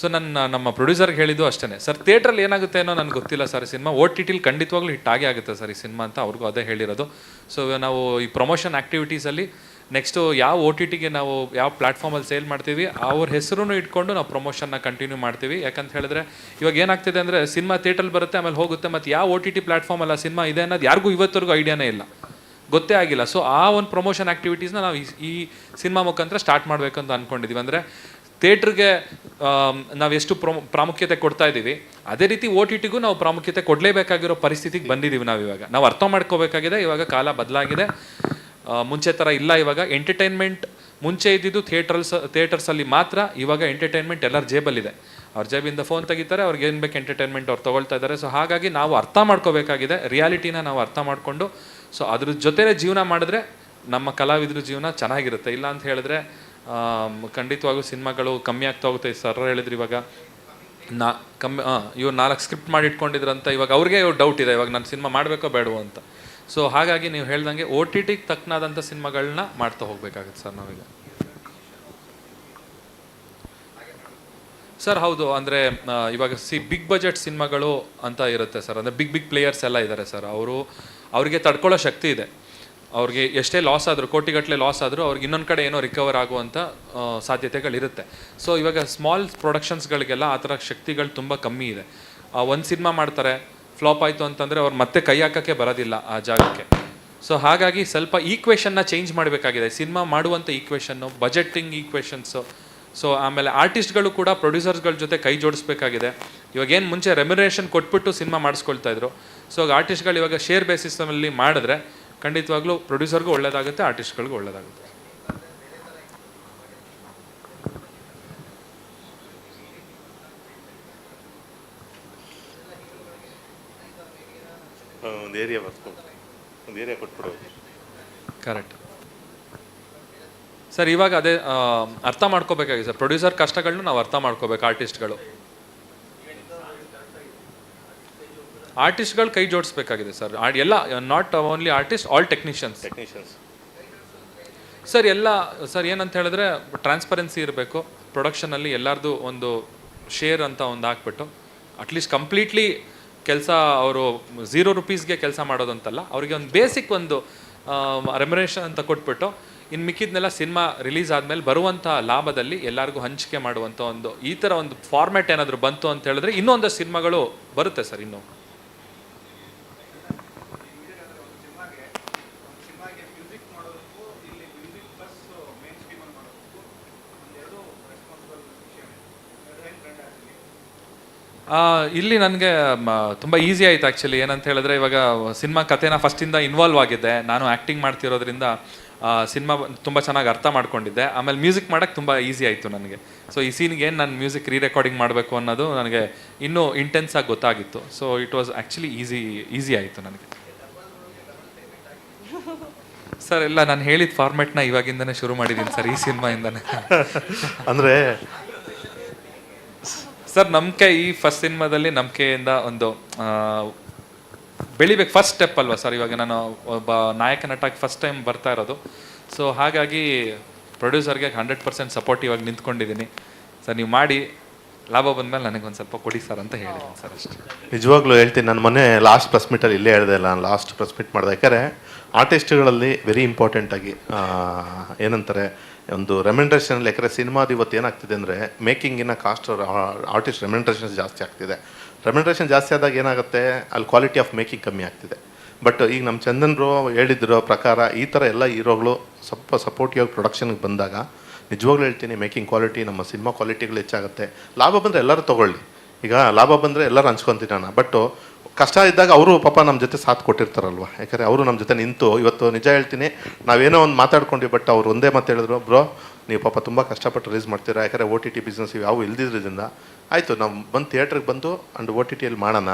ಸೊ ನನ್ನ ನಮ್ಮ ಪ್ರೊಡ್ಯೂಸರ್ಗೆ ಹೇಳಿದ್ದು ಅಷ್ಟೇ ಸರ್ ಥಿಯೇಟ್ರಲ್ಲಿ ಏನಾಗುತ್ತೆ ಅನ್ನೋ ನನಗೆ ಗೊತ್ತಿಲ್ಲ ಸರ್ ಸಿನಿಮಾ. ಓ ಟಿ ಟಿಲಿ ಖಂಡಿತವಾಗ್ಲೂ ಹಿಟ್ ಆಗೇ ಆಗುತ್ತೆ ಸರ್, ಈ ಸಿನಿಮಾ ಅಂತ ಅವ್ರಿಗೂ ಅದೇ ಹೇಳಿರೋದು. ಸೊ ನಾವು ಈ ಪ್ರಮೋಷನ್ ಆ್ಯಕ್ಟಿವಿಟೀಸಲ್ಲಿ ನೆಕ್ಸ್ಟು ಯಾವ ಒ ಟಿ ಟಿಗೆ ನಾವು ಯಾವ ಪ್ಲಾಟ್ಫಾರ್ಮಲ್ಲಿ ಸೇಲ್ ಮಾಡ್ತೀವಿ, ಅವ್ರ ಹೆಸರು ಇಟ್ಕೊಂಡು ನಾವು ಪ್ರಮೋಷನ್ನ ಕಂಟಿನ್ಯೂ ಮಾಡ್ತೀವಿ. ಯಾಕಂತ ಹೇಳಿದ್ರೆ, ಇವಾಗ ಏನಾಗ್ತಿದೆ ಅಂದರೆ ಸಿನಿಮಾ ಥಿಯೇಟರ್ ಬರುತ್ತೆ, ಆಮೇಲೆ ಹೋಗುತ್ತೆ, ಮತ್ತು ಯಾವ ಒ ಟಿ ಟಿ ಪ್ಲಾಟ್ಫಾರ್ಮಲ್ಲ ಸಿನಿಮಾ ಇದೆ ಅನ್ನೋದು ಯಾರಿಗೂ ಇವತ್ತರೆಗೂ ಐಡಿಯಾನೇ ಇಲ್ಲ. ಗೊತ್ತೇ ಆಗಿಲ್ಲ. ಸೊ ಆ ಒಂದು ಪ್ರಮೋಷನ್ ಆ್ಯಕ್ಟಿವಿಟೀಸ್ನ ನಾವು ಈ- ಸಿನಿಮಾ ಮುಖಾಂತರ ಸ್ಟಾರ್ಟ್ ಮಾಡಬೇಕಂತ ಅಂದ್ಕೊಂಡಿದ್ದೀವಿ ಅಂದರೆ ಥಿಯೇಟ್ರಿಗೆ ನಾವು ಎಷ್ಟು ಪ್ರೊ- ಪ್ರಾಮುಖ್ಯತೆ ಕೊಡ್ತಾ ಇದ್ದೀವಿ, ಅದೇ ರೀತಿ ಓ ಟಿ ಟಿಗೂ ನಾವು ಪ್ರಾಮುಖ್ಯತೆ ಕೊಡಲೇಬೇಕಾಗಿರೋ ಪರಿಸ್ಥಿತಿಗೆ ಬಂದಿದ್ದೀವಿ ನಾವು ಇವಾಗ. ನಾವು ಅರ್ಥ ಮಾಡ್ಕೋಬೇಕಾಗಿದೆ, ಇವಾಗ ಕಾಲ ಬದಲಾಗಿದೆ. ಮುಂಚೆ ಥರ ಇಲ್ಲ. ಇವಾಗ ಎಂಟರ್ಟೈನ್ಮೆಂಟ್ ಮುಂಚೆ ಇದ್ದಿದ್ದು ಥಿಯೇಟರ್ಸ್ ಥಿಯೇಟರ್ಸಲ್ಲಿ ಮಾತ್ರ ಇವಾಗ ಎಂಟರ್ಟೈನ್ಮೆಂಟ್ ಎಲ್ಲರ ಜೇಬಲ್ಲಿದೆ. ಅವ್ರ ಜೇಬಿಂದ ಫೋನ್ ತೆಗಿತಾರೆ, ಅವ್ರಿಗೆ ಏನು ಬೇಕು ಎಂಟರ್ಟೈನ್ಮೆಂಟ್ ಅವ್ರು ತೊಗೊಳ್ತಾ ಇದ್ದಾರೆ. ಸೊ ಹಾಗಾಗಿ ನಾವು ಅರ್ಥ ಮಾಡ್ಕೋಬೇಕಾಗಿದೆ ರಿಯಾಲಿಟಿನ ನಾವು ಅರ್ಥ ಮಾಡಿಕೊಂಡು. ಸೊ ಅದ್ರ ಜೊತೆಲೇ ಜೀವನ ಮಾಡಿದ್ರೆ ನಮ್ಮ ಕಲಾವಿದ್ರ ಜೀವನ ಚೆನ್ನಾಗಿರುತ್ತೆ. ಇಲ್ಲ ಅಂತ ಹೇಳಿದ್ರೆ ಖಂಡಿತವಾಗೂ ಸಿನಿಮಾಗಳು ಕಮ್ಮಿ ಆಗ್ತಾ ಹೋಗುತ್ತೆ. ಸರ್ ಹೇಳಿದ್ರು ಇವಾಗ ನಾ, ಕಮ್ಮಿ ಇವ್ರು ನಾಲ್ಕು ಸ್ಕ್ರಿಪ್ಟ್ ಮಾಡಿ ಇಟ್ಕೊಂಡಿದ್ರಂತ ಇವಾಗ ಅವ್ರಿಗೆ ಡೌಟ್ ಇದೆ. ಇವಾಗ ನಾನು ಸಿನಿಮಾ ಮಾಡಬೇಕೋ ಬೇಡವೋ ಅಂತ. ಸೊ ಹಾಗಾಗಿ ನೀವು ಹೇಳ್ದಂಗೆ ಓ ಟಿ ಟಿಗೆ ತಕ್ಕನಾದಂಥ ಸಿನಿಮಾಗಳನ್ನ ಮಾಡ್ತಾ ಹೋಗ್ಬೇಕಾಗುತ್ತೆ ಸರ್ ನಾವೀಗ. ಸರ್, ಹೌದು, ಅಂದರೆ ಇವಾಗ ಸಿ, ಬಿಗ್ ಬಜೆಟ್ ಸಿನಿಮಾಗಳು ಅಂತ ಇರುತ್ತೆ ಸರ್. ಅಂದರೆ, ಬಿಗ್ ಬಿಗ್ ಪ್ಲೇಯರ್ಸ್ ಎಲ್ಲ ಇದ್ದಾರೆ ಸರ್. ಅವರು, ಅವರಿಗೆ ತಡ್ಕೊಳ್ಳೋ ಶಕ್ತಿ ಇದೆ. ಅವ್ರಿಗೆ ಎಷ್ಟೇ ಲಾಸ್ ಆದರೂ ಕೋಟಿಗಟ್ಟಲೆ ಲಾಸ್ ಆದರೂ, ಅವ್ರಿಗೆ ಇನ್ನೊಂದು ಕಡೆ ಏನೋ ರಿಕವರ್ ಆಗುವಂಥ ಸಾಧ್ಯತೆಗಳಿರುತ್ತೆ ಸೊ ಇವಾಗ ಸ್ಮಾಲ್ ಪ್ರೊಡಕ್ಷನ್ಸ್ಗಳಿಗೆಲ್ಲ ಆ ಥರ ಶಕ್ತಿಗಳು ತುಂಬ ಕಮ್ಮಿ ಇದೆ. ಒಂದು ಸಿನಿಮಾ ಮಾಡ್ತಾರೆ ಫ್ಲಾಪ್ ಆಯಿತು ಅಂತಂದರೆ ಅವ್ರು ಮತ್ತೆ ಕೈ ಹಾಕೋಕ್ಕೆ ಬರೋದಿಲ್ಲ ಆ ಜಾಗಕ್ಕೆ. ಸೊ ಹಾಗಾಗಿ ಸ್ವಲ್ಪ ಈಕ್ವೇಷನ್ನ ಚೇಂಜ್ ಮಾಡಬೇಕಾಗಿದೆ. ಸಿನಿಮಾ ಮಾಡುವಂಥ ಈಕ್ವೇಷನ್ನು ಬಜೆಟಿಂಗ್ ಈಕ್ವೇಷನ್ಸು ಸೊ ಆಮೇಲೆ ಆರ್ಟಿಸ್ಟ್ಗಳು ಕೂಡ ಪ್ರೊಡ್ಯೂಸರ್ಸ್ಗಳ ಜೊತೆ ಕೈ ಜೋಡಿಸ್ಬೇಕಾಗಿದೆ. ಇವಾಗ ಏನು ಮುಂಚೆ ರೆಮ್ಯುನೇಷನ್ ಕೊಟ್ಬಿಟ್ಟು ಸಿನಿಮಾ ಮಾಡಿಸ್ಕೊಳ್ತಾ ಇದ್ರು. ಸೊ ಆರ್ಟಿಸ್ಟ್ಗಳು ಇವಾಗ ಶೇರ್ ಬೇಸಿಸಲ್ಲಿ ಮಾಡಿದ್ರೆ ಖಂಡಿತವಾಗ್ಲೂ ಪ್ರೊಡ್ಯೂಸರ್ಗೂ ಒಳ್ಳೇದಾಗುತ್ತೆ ಆರ್ಟಿಸ್ಟ್ಗಳಿಗೂ ಒಳ್ಳೇದಾಗುತ್ತೆ. ಒಂದು ಏರಿಯಾ ಬರ್ಸ್ಕೊಂಡು ಒಂದು ಏರಿಯಾ ಕೊಟ್ಬಿಡೋದು ಕರೆಕ್ಟ್ ಸರ್ ಇವಾಗ ಅದೇ ಅರ್ಥ ಮಾಡ್ಕೋಬೇಕಾಗಿದೆ ಸರ್ ಪ್ರೊಡ್ಯೂಸರ್ ಕಷ್ಟಗಳನ್ನ ನಾವು ಅರ್ಥ ಮಾಡ್ಕೋಬೇಕು ಆರ್ಟಿಸ್ಟ್ಗಳು ಆರ್ಟಿಸ್ಟ್ಗಳು ಕೈ ಜೋಡಿಸ್ಬೇಕಾಗಿದೆ ಸರ್ ಎಲ್ಲ not only artist all technicians technicians sir ಎಲ್ಲ ಸರ್ ಏನಂತ ಹೇಳಿದ್ರೆ ಟ್ರಾನ್ಸ್ಪರೆನ್ಸಿ ಇರಬೇಕು. ಪ್ರೊಡಕ್ಷನಲ್ಲಿ ಎಲ್ಲರದು ಒಂದು ಶೇರ್ ಅಂತ ಒಂದು ಹಾಕ್ಬಿಟ್ಟು ಅಟ್ಲೀಸ್ಟ್ ಕಂಪ್ಲೀಟ್ಲಿ ಕೆಲಸ ಅವರು ಝೀರೋ ರುಪೀಸ್ಗೆ ಕೆಲಸ ಮಾಡೋದಂತಲ್ಲ, ಅವರಿಗೆ ಒಂದು ಬೇಸಿಕ್ ಒಂದು ರೆಮ್ಯುನೇಷನ್ ಅಂತ ಕೊಟ್ಬಿಟ್ಟು ಇನ್ನು ಮಿಕ್ಕಿದ್ನೆಲ್ಲ ಸಿನಿಮಾ ರಿಲೀಸ್ ಆದಮೇಲೆ ಬರುವಂಥ ಲಾಭದಲ್ಲಿ ಎಲ್ಲರಿಗೂ ಹಂಚಿಕೆ ಮಾಡುವಂಥ ಒಂದು ಈ ಥರ ಒಂದು ಫಾರ್ಮ್ಯಾಟ್ ಏನಾದರೂ ಬಂತು ಅಂತ ಹೇಳಿದ್ರೆ ಇನ್ನೊಂದು ಸಿನಿಮಾಗಳು ಬರುತ್ತೆ ಸರ್ ಇನ್ನೂ. ಇಲ್ಲಿ ನನಗೆ ತುಂಬ ಈಸಿ ಆಯ್ತು ಆ್ಯಕ್ಚುಲಿ ಏನಂತ ಹೇಳಿದ್ರೆ, ಇವಾಗ ಸಿನಿಮಾ ಕಥೆನ ಫಸ್ಟಿಂದ ಇನ್ವಾಲ್ವ್ ಆಗಿದ್ದೆ. ನಾನು ಆ್ಯಕ್ಟಿಂಗ್ ಮಾಡ್ತಿರೋದ್ರಿಂದ ಸಿನಿಮಾ ತುಂಬ ಚೆನ್ನಾಗಿ ಅರ್ಥ ಮಾಡ್ಕೊಂಡಿದ್ದೆ. ಆಮೇಲೆ ಮ್ಯೂಸಿಕ್ ಮಾಡೋಕ್ಕೆ ತುಂಬ ಈಸಿ ಆಯಿತು ನನಗೆ. ಸೊ ಈ ಸೀನ್ಗೆ ಏನು ನಾನು ಮ್ಯೂಸಿಕ್ ರೀ ರೆಕಾರ್ಡಿಂಗ್ ಮಾಡಬೇಕು ಅನ್ನೋದು ನನಗೆ ಇನ್ನೂ ಇಂಟೆನ್ಸ್ ಆಗಿ ಗೊತ್ತಾಗಿತ್ತು. So it was actually easy easy ಆಯಿತು ನನಗೆ. ಸರ್, ಎಲ್ಲ ನಾನು ಹೇಳಿದ ಫಾರ್ಮೆಟ್ನ ಇವಾಗಿಂದನೇ ಶುರು ಮಾಡಿದ್ದೀನಿ ಸರ್, ಈ ಸಿನಿಮಾಯಿಂದನೇ. ಅಂದರೆ ಸರ್ ನಂಬಿಕೆ ಈ ಫಸ್ಟ್ ಸಿನಿಮಾದಲ್ಲಿ ನಂಬಿಕೆಯಿಂದ ಒಂದು ಬೆಳಿಬೇಕು ಫಸ್ಟ್ ಸ್ಟೆಪ್ ಅಲ್ವಾ ಸರ್? ಇವಾಗ ನಾನು ಒಬ್ಬ ನಾಯಕ ನಟಾಗಿ ಫಸ್ಟ್ ಟೈಮ್ ಬರ್ತಾ ಇರೋದು. ಸೊ ಹಾಗಾಗಿ ಪ್ರೊಡ್ಯೂಸರ್ಗೆ ಹಂಡ್ರೆಡ್ ಪರ್ಸೆಂಟ್ ಸಪೋರ್ಟ್ ಇವಾಗ ನಿಂತ್ಕೊಂಡಿದ್ದೀನಿ. ಸರ್ ನೀವು ಮಾಡಿ, ಲಾಭ ಬಂದ ಮೇಲೆ ನನಗೊಂದು ಸ್ವಲ್ಪ ಕೊಡಿ ಸರ್ ಅಂತ ಹೇಳಿದ್ದೀನಿ ಸರ್ ಅಷ್ಟೇ. ನಿಜವಾಗ್ಲೂ ಹೇಳ್ತೀನಿ, ನಾನು ಮೊನ್ನೆ ಲಾಸ್ಟ್ ಪ್ರೆಸ್ ಮೀಟಲ್ಲಿ ಇಲ್ಲೇ ಹೇಳಿದೆ ಅಲ್ಲ, ನಾನು ಲಾಸ್ಟ್ ಪ್ರೆಸ್ ಮೀಟ್ ಮಾಡಿದೆ. ಯಾಕಂದರೆ ಆರ್ಟಿಸ್ಟ್ಗಳಲ್ಲಿ ವೆರಿ ಇಂಪಾರ್ಟೆಂಟ್ ಆಗಿ ಏನಂತಾರೆ ಒಂದು ರೆಮೆಂಡ್ರೇಷನ್ ಯಾಕಂದರೆ ಸಿನಿಮಾದ ಇವತ್ತು ಏನಾಗ್ತಿದೆ ಅಂದರೆ ಮೇಕಿಂಗಿನ ಕಾಸ್ಟ್ ಆರ್ಟಿಸ್ಟ್ ರೆಮೆಂಡ್ರೇಷನ್ಸ್ ಜಾಸ್ತಿ ಆಗ್ತಿದೆ. ರೆಮೆಂಡ್ರೇಷನ್ ಜಾಸ್ತಿ ಆದಾಗ ಏನಾಗುತ್ತೆ, ಅಲ್ಲಿ ಕ್ವಾಲಿಟಿ ಆಫ್ ಮೇಕಿಂಗ್ ಕಮ್ಮಿ ಆಗ್ತಿದೆ. ಬಟ್ ಈಗ ನಮ್ಮ ಚಂದನ್ರು ಹೇಳಿದಿರೋ ಪ್ರಕಾರ, ಈ ಥರ ಎಲ್ಲ ಹೀರೋಗಳು ಸ್ವಲ್ಪ ಸಪೋರ್ಟಿವ್ ಆಗಿ ಪ್ರೊಡಕ್ಷನ್ಗೆ ಬಂದಾಗ, ನಿಜವಾಗ್ಲೂ ಹೇಳ್ತೀನಿ ಮೇಕಿಂಗ್ ಕ್ವಾಲಿಟಿ ನಮ್ಮ ಸಿನಿಮಾ ಕ್ವಾಲಿಟಿಗಳು ಹೆಚ್ಚಾಗುತ್ತೆ. ಲಾಭ ಬಂದರೆ ಎಲ್ಲರೂ ತೊಗೊಳ್ಳಿ. ಈಗ ಲಾಭ ಬಂದರೆ ಎಲ್ಲರೂ ಹಂಚ್ಕೊತೀನಿ ನಾನು. ಬಟ್ ಕಷ್ಟ ಇದ್ದಾಗ ಅವರು ಪಾಪ ನಮ್ಮ ಜೊತೆ ಸಾಥ್ ಕೊಟ್ಟಿರ್ತಾರಲ್ವ? ಯಾಕಂದರೆ ಅವರು ನಮ್ಮ ಜೊತೆ ನಿಂತು ಇವತ್ತು ನಿಜ ಹೇಳ್ತೀನಿ, ನಾವೇನೋ ಒಂದು ಮಾತಾಡ್ಕೊಂಡ್ವಿ ಬಟ್ ಅವ್ರು ಒಂದೇ ಮಾತು ಹೇಳಿದ್ರು, ಬ್ರೋ, ನೀವು ಪಾಪ ತುಂಬ ಕಷ್ಟಪಟ್ಟು ರಿಲೀಸ್ ಮಾಡ್ತೀರಾ, ಯಾಕಂದರೆ ಓ ಟಿ ಟಿ ಬಿಸ್ನೆಸ್ ಯಾವ ಇಲ್ದಿದ್ರಿಂದ. ಆಯಿತು, ನಾವು ಬಂದು ಥಿಯೇಟ್ರಿಗೆ ಬಂದು ಅಂಡ್ ಓ ಟಿ ಟಿಯಲ್ಲಿ ಮಾಡೋಣ.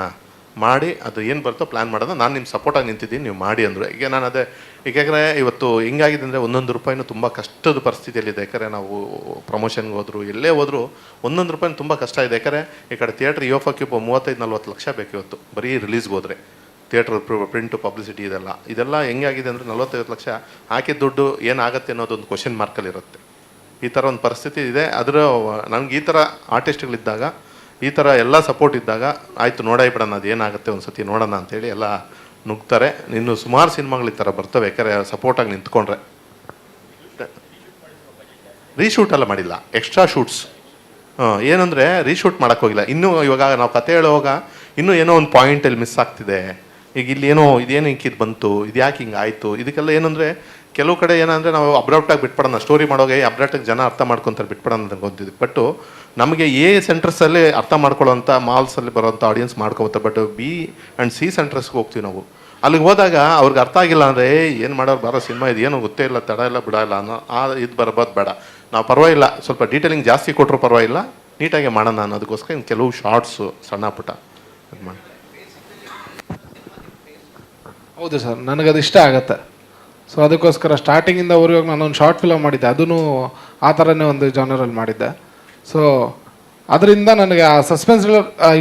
ಮಾಡಿ, ಅದು ಏನು ಬರುತ್ತೋ ಪ್ಲ್ಯಾನ್ ಮಾಡೋದು ನಾನು ನಿಮ್ಮ ಸಪೋರ್ಟಾಗಿ ನಿಂತಿದ್ದೀನಿ, ನೀವು ಮಾಡಿ ಅಂದರು. ಈಗ ನಾನು ಅದೇ ಏಕೆಂದರೆ ಇವತ್ತು ಹಿಂಗಾಗಿದೆ ಅಂದರೆ ಒಂದೊಂದು ರೂಪಾಯಿನೂ ತುಂಬ ಕಷ್ಟದ ಪರಿಸ್ಥಿತಿಯಲ್ಲಿದೆ. ಯಾಕಂದರೆ ನಾವು ಪ್ರಮೋಷನ್ಗೆ ಹೋದ್ರು, ಎಲ್ಲೇ ಹೋದ್ರು ಒಂದೊಂದು ರೂಪಾಯಿನೂ ತುಂಬ ಕಷ್ಟ ಇದೆ. ಯಾಕಂದರೆ ಈ ಕಡೆ ಥಿಯೇಟ್ರ್ ಯೋಫಕ್ಕೆ ಮೂವತ್ತೈದು, ನಲ್ವತ್ತು ಲಕ್ಷ ಬೇಕು ಇವತ್ತು. ಬರೀ ರಿಲೀಸ್ಗೆ ಹೋದರೆ. ಥಿಯೇಟ್ರ್ ಪ್ರಿಂಟು ಪಬ್ಲಿಸಿಟಿ ಇದೆಲ್ಲ. ಇದೆಲ್ಲ ಹೆಂಗಾಗಿದೆ ಅಂದರೆ ನಲ್ವತ್ತೈವತ್ತು ಲಕ್ಷ ಹಾಕಿದ ದುಡ್ಡು ಏನಾಗುತ್ತೆ ಅನ್ನೋದೊಂದು ಕ್ವಶನ್ ಮಾರ್ಕಲ್ಲಿರುತ್ತೆ ಈ ಥರ ಒಂದು ಪರಿಸ್ಥಿತಿ ಇದೆ. ಅದರ, ನನಗೆ ಈ ಥರ ಆರ್ಟಿಸ್ಟ್ಗಳಿದ್ದಾಗ ಈ ಥರ ಎಲ್ಲ ಸಪೋರ್ಟ್ ಇದ್ದಾಗ, ಆಯಿತು ನೋಡೇ ಬಿಡೋಣ ಅದು ಏನಾಗುತ್ತೆ ಒಂದು ಸತಿ ನೋಡೋಣ ಅಂತೇಳಿ ಎಲ್ಲ ನುಗ್ತಾರೆ. ಇನ್ನು ಸುಮಾರು ಸಿನಿಮಾಗಳು ಈ ಥರ ಬರ್ತವೆ, ಯಾಕಂದರೆ ಸಪೋರ್ಟಾಗಿ ನಿಂತ್ಕೊಂಡ್ರೆ. ರೀಶೂಟ್ ಎಲ್ಲ ಮಾಡಿಲ್ಲ ಎಕ್ಸ್ಟ್ರಾ ಶೂಟ್ಸ್ ಏನಂದರೆ ರೀಶೂಟ್ ಹೋಗಿಲ್ಲ. ಇನ್ನೂ ಇವಾಗ ನಾವು ಕತೆ ಹೇಳುವಾಗ ಇನ್ನೂ ಏನೋ ಒಂದು ಪಾಯಿಂಟಲ್ಲಿ ಮಿಸ್ ಆಗ್ತಿದೆ. ಈಗ ಇಲ್ಲಿ ಏನೋ, ಇದೇನು ಹಿಂಗೆ ಬಂತು ಇದು ಯಾಕೆ ಹಿಂಗೆ ಆಯಿತು, ಇದಕ್ಕೆಲ್ಲ ಏನಂದರೆ ಕೆಲವು ಕಡೆ ಏನಂದರೆ ನಾವು ಅಬ್ರಾಪ್ಟಾಗಿ ಬಿಟ್ಬಿಡೋಣ ಸ್ಟೋರಿ ಮಾಡೋಗೆ ಅಬ್ರಾಪ್ಟಾಗಿ ಜನ ಅರ್ಥ ಮಾಡ್ಕೊತಾರೆ, ಬಿಟ್ಬಿಡೋಣ ಅಂತ ಗೊತ್ತಿದ್ದು ಬಟ್ ನಮಗೆ ಎ ಸೆಂಟರ್ಸಲ್ಲಿ ಅರ್ಥ ಮಾಡ್ಕೊಳ್ಳೋಂಥ ಮಾಲ್ಸಲ್ಲಿ ಬರೋಂಥ ಆಡಿಯನ್ಸ್ ಮಾಡ್ಕೊತಾರೆ ಬಟ್ ಬಿ ಆ್ಯಂಡ್ ಸಿ ಸೆಂಟರ್ಸ್ಗೆ ಹೋಗ್ತೀವಿ ನಾವು. ಅಲ್ಲಿಗೆ ಹೋದಾಗ ಅವ್ರಿಗೆ ಅರ್ಥ ಆಗಿಲ್ಲ ಅಂದರೆ ಏನು ಮಾಡೋರು, ಬರೋ ಸಿನಿಮಾ ಇದು ಏನು ಗೊತ್ತೇ ಇಲ್ಲ, ತಡ ಇಲ್ಲ, ಬಿಡ ಇಲ್ಲ, ಅನ್ನೋ ಆ ಇದು ಬರಬಾರ್ದು ಬೇಡ. ನಾವು ಪರವಾಗಿಲ್ಲ, ಸ್ವಲ್ಪ ಡೀಟೇಲಿಂಗ್ ಜಾಸ್ತಿ ಕೊಟ್ಟರು ಪರವಾಗಿಲ್ಲ, ನೀಟಾಗಿ ಮಾಡೋಣ ಅನ್ನೋದಕ್ಕೋಸ್ಕರ ಇನ್ನು ಕೆಲವು ಶಾರ್ಟ್ಸು ಸಣ್ಣ ಪುಟ್ಟ ಇದು ಮಾಡಿ ಹೌದು ಸರ್, ನನಗದು ಇಷ್ಟ ಆಗತ್ತೆ. ಸೊ ಅದಕ್ಕೋಸ್ಕರ ಸ್ಟಾರ್ಟಿಂಗಿಂದ ಅವ್ರಿಗೆ ನಾನೊಂದು ಶಾರ್ಟ್ ಫಿಲಮ್ ಮಾಡಿದ್ದೆ. ಅದೂ ಆ ಥರನೇ ಒಂದು ಜನರಲ್ಲಿ ಮಾಡಿದ್ದೆ. ಸೊ ಅದರಿಂದ ನನಗೆ ಆ ಸಸ್ಪೆನ್ಸ್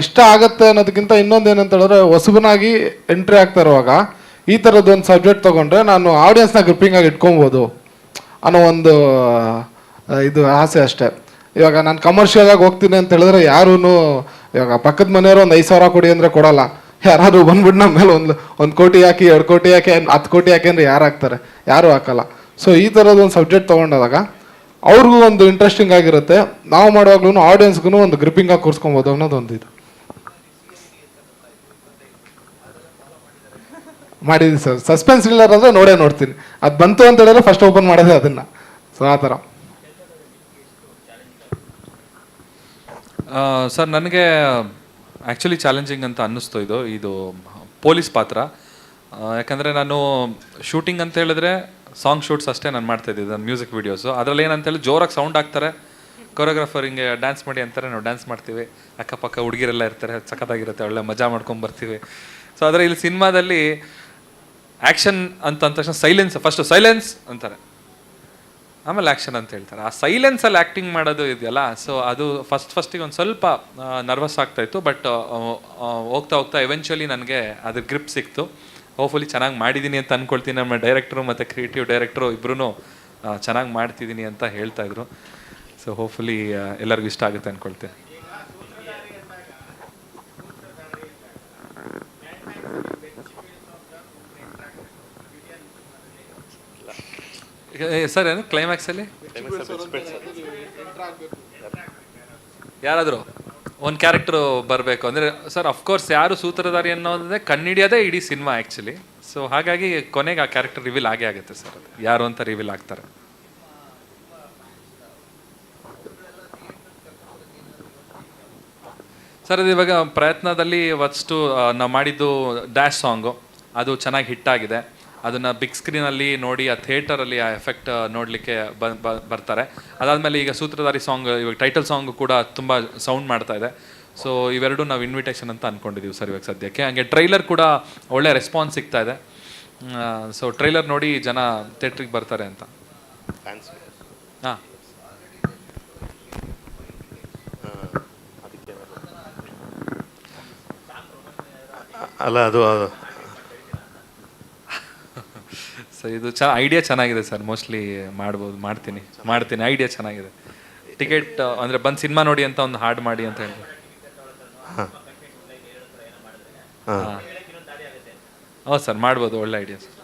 ಇಷ್ಟ ಆಗುತ್ತೆ ಅನ್ನೋದಕ್ಕಿಂತ ಇನ್ನೊಂದು ಏನಂತ ಹೇಳಿದ್ರೆ ಹೊಸಬನಾಗಿ ಎಂಟ್ರಿ ಆಗ್ತಾ ಇರುವಾಗ ಈ ಥರದ್ದು ಒಂದು ಸಬ್ಜೆಕ್ಟ್ ತೊಗೊಂಡ್ರೆ ನಾನು ಆಡಿಯನ್ಸ್ನ ಗ್ರಿಪ್ಪಿಂಗಾಗಿ ಇಟ್ಕೊಬೋದು ಅನ್ನೋ ಒಂದು ಇದು ಆಸೆ ಅಷ್ಟೇ. ಇವಾಗ ನಾನು ಕಮರ್ಷಿಯಲ್ ಆಗಿ ಹೋಗ್ತೀನಿ ಅಂತ ಹೇಳಿದ್ರೆ ಯಾರೂ ಇವಾಗ ಪಕ್ಕದ ಮನೆಯವರು ಒಂದು ಐದು ಸಾವಿರ ಕೊಡಿ ಅಂದರೆ ಕೊಡಲ್ಲ. ಯಾರಾದ್ರೂ ಬಂದ್ಬಿಟ್ಟು ನಮ್ಮ ಮೇಲೆ ಒಂದು ಒಂದು ಕೋಟಿ ಹಾಕಿ, ಎರಡು ಕೋಟಿ ಹಾಕಿ ಹತ್ತು ಕೋಟಿ ಹಾಕಿ ಅಂದರೆ ಯಾರು ಹಾಕ್ತಾರೆ? ಯಾರೂ ಹಾಕಲ್ಲ. ಸೊ ಈ ಥರದ ಒಂದು ಸಬ್ಜೆಕ್ಟ್ ತೊಗೊಂಡಾಗ ಅವ್ರಿಗೂ ಒಂದು ಇಂಟ್ರೆಸ್ಟಿಂಗ್ ಆಗಿರುತ್ತೆ. ನಾವು ಮಾಡುವಾಗ್ಲೂ ಆಡಿಯನ್ಸ್ಗೂ ಒಂದು ಗ್ರಿಪ್ಪಿಂಗ್ ಆಗಿ ಕೂರಿಸ್ಕೊಬೋದು ಅನ್ನೋದು ಒಂದು ಇದು. ಮಾಡಿದ್ದೀನಿ ಸರ್. ಸಸ್ಪೆನ್ಸ್ ಥ್ರಿಲ್ಲರ್ ಅಂದರೆ ನೋಡೇ ನೋಡ್ತೀನಿ. ಅದು ಬಂತು ಅಂತ ಹೇಳಿದ್ರೆ ಫಸ್ಟ್ ಓಪನ್ ಮಾಡೋದೇ ಅದನ್ನು. ಸೊ ಆ ಥರ. ಸರ್, ನನಗೆ ಆ್ಯಕ್ಚುಲಿ ಚಾಲೆಂಜಿಂಗ್ ಅಂತ ಅನ್ನಿಸ್ತು ಇದು. ಇದು ಪೊಲೀಸ್ ಪಾತ್ರ. ಯಾಕಂದರೆ ನಾನು ಶೂಟಿಂಗ್ ಅಂತ ಹೇಳಿದ್ರೆ ಸಾಂಗ್ ಶೂಟ್ಸ್ ಅಷ್ಟೇ ನಾನು ಮಾಡ್ತಾ ಇದ್ದೆ ಮ್ಯೂಸಿಕ್ ವೀಡಿಯೋಸು ಅದರಲ್ಲಿ ಏನಂತ ಹೇಳಿ ಜೋರಾಗಿ ಸೌಂಡ್ ಹಾಕ್ತಾರೆ. ಕೊರಿಯೋಗ್ರಾಫರ್ ಹಿಂಗೆ ಡ್ಯಾನ್ಸ್ ಮಾಡಿ ಅಂತಾರೆ. ನಾವು ಡ್ಯಾನ್ಸ್ ಮಾಡ್ತೀವಿ. ಅಕ್ಕಪಕ್ಕ ಹುಡುಗಿರೆಲ್ಲ ಇರ್ತಾರೆ. ಸಖತ್ತಾಗಿರುತ್ತೆ. ಒಳ್ಳೆ ಮಜಾ ಮಾಡ್ಕೊಂಡು ಬರ್ತೀವಿ. ಸೊ ಆದರೆ ಇಲ್ಲಿ ಸಿನಿಮಾದಲ್ಲಿ ಆ್ಯಕ್ಷನ್ ಅಂತ ಅಂದ ತಕ್ಷಣ ಸೈಲೆನ್ಸ್ ಫಸ್ಟು ಸೈಲೆನ್ಸ್ ಅಂತಾರೆ. ಆಮೇಲೆ ಆ್ಯಕ್ಷನ್ ಅಂತ ಹೇಳ್ತಾರೆ. ಆ ಸೈಲೆನ್ಸಲ್ಲಿ ಆ್ಯಕ್ಟಿಂಗ್ ಮಾಡೋದು ಇದೆಯಲ್ಲ, ಸೊ ಅದು ಫಸ್ಟ್ ಫಸ್ಟಿಗೆ ಒಂದು ಸ್ವಲ್ಪ ನರ್ವಸ್ ಆಗ್ತಾಯಿತ್ತು ಬಟ್ ಹೋಗ್ತಾ ಹೋಗ್ತಾ ಎವೆನ್ಚುಲಿ ನನಗೆ ಅದ್ರ ಗ್ರಿಪ್ ಸಿಕ್ತು. ಹೋಪ್ಫುಲಿ ಚೆನ್ನಾಗಿ ಮಾಡಿದ್ದೀನಿ ಅಂತ ಅಂದ್ಕೊಳ್ತೀನಿ ನಮ್ಮ ಡೈರೆಕ್ಟ್ರು ಮತ್ತು ಕ್ರಿಯೇಟಿವ್ ಡೈರೆಕ್ಟ್ರು ಇಬ್ಬರೂ ಚೆನ್ನಾಗಿ ಮಾಡ್ತಿದ್ದೀನಿ ಅಂತ ಹೇಳ್ತಾಯಿದ್ರು ಸೊ ಹೋಪ್ಫುಲಿ ಎಲ್ಲರಿಗೂ ಇಷ್ಟ ಆಗುತ್ತೆ ಅಂದ್ಕೊಳ್ತೀನಿ ಸರ್ ಏನು? ಕ್ಲೈಮ್ಯಾಕ್ಸಲ್ಲಿ ಯಾರಾದರೂ ಒಂದು ಕ್ಯಾರೆಕ್ಟರ್ ಬರಬೇಕು. ಅಂದರೆ ಸರ್ ಅಫ್ಕೋರ್ಸ್ ಯಾರು ಸೂತ್ರಧಾರಿ ಅನ್ನೋದೇ ಕಣ್ಣಿಡಿಯೋದೇ ಇಡೀ ಸಿನಿಮಾ ಆ್ಯಕ್ಚುಲಿ ಸೊ ಹಾಗಾಗಿ ಕೊನೆಗೆ ಆ ಕ್ಯಾರೆಕ್ಟರ್ ರಿವೀಲ್ ಆಗೇ ಆಗುತ್ತೆ ಸರ್ ಅದು. ಯಾರು ಅಂತ ರಿವೀಲ್ ಆಗ್ತಾರೆ. ಸರ್ ಅದು ಇವಾಗ ಪ್ರಯತ್ನದಲ್ಲಿ ಫಸ್ಟು ನಾವು ಮಾಡಿದ್ದು ಡ್ಯಾಶ್ ಸಾಂಗು ಅದು ಚೆನ್ನಾಗಿ ಹಿಟ್ಟಾಗಿದೆ ಆಗಿದೆ. ಅದನ್ನು ಬಿಗ್ ಸ್ಕ್ರೀನಲ್ಲಿ ನೋಡಿ ಆ ಥಿಯೇಟರಲ್ಲಿ ಆ ಎಫೆಕ್ಟ್ ನೋಡಲಿಕ್ಕೆ ಬರ್ತಾರೆ. ಅದಾದಮೇಲೆ ಈಗ ಸೂತ್ರಧಾರಿ ಸಾಂಗ್ ಇವಾಗ ಟೈಟಲ್ ಸಾಂಗ್ ಕೂಡ ತುಂಬ ಸೌಂಡ್ ಮಾಡ್ತಾ ಇದೆ. ಸೊ ಇವೆರಡು ನಾವು ಇನ್ವಿಟೇಷನ್ ಅಂತ ಅಂದ್ಕೊಂಡಿದ್ದೀವಿ ಸರ್ ಇವಾಗ ಸದ್ಯಕ್ಕೆ. ಹಾಗೆ ಟ್ರೈಲರ್ ಕೂಡ ಒಳ್ಳೆ ರೆಸ್ಪಾನ್ಸ್ ಸಿಗ್ತಾ ಇದೆ. ಸೊ ಟ್ರೈಲರ್ ನೋಡಿ ಜನ ಥಿಯೇಟ್ರಿಗೆ ಬರ್ತಾರೆ ಅಂತ. ಹಾಂ. ಅಲ್ಲ ಅದು ಸೊ ಇದು ಚ ಐಡಿಯಾ ಚೆನ್ನಾಗಿದೆ ಸರ್ ಮೋಸ್ಟ್ಲಿ ಮಾಡ್ಬೋದು ಮಾಡ್ತೀನಿ. ಮಾಡ್ತೀನಿ. ಐಡಿಯಾ ಚೆನ್ನಾಗಿದೆ. ಟಿಕೆಟ್ ಅಂದರೆ ಬಂದು ಸಿನಿಮಾ ನೋಡಿ ಅಂತ ಒಂದು ಹಾಡು ಮಾಡಿ ಅಂತ ಹೇಳಿ ಹಾಂ. ಹಾಂ. ಹೌದು ಸರ್ ಮಾಡ್ಬೋದು. ಒಳ್ಳೆ ಐಡಿಯಾ ಸರ್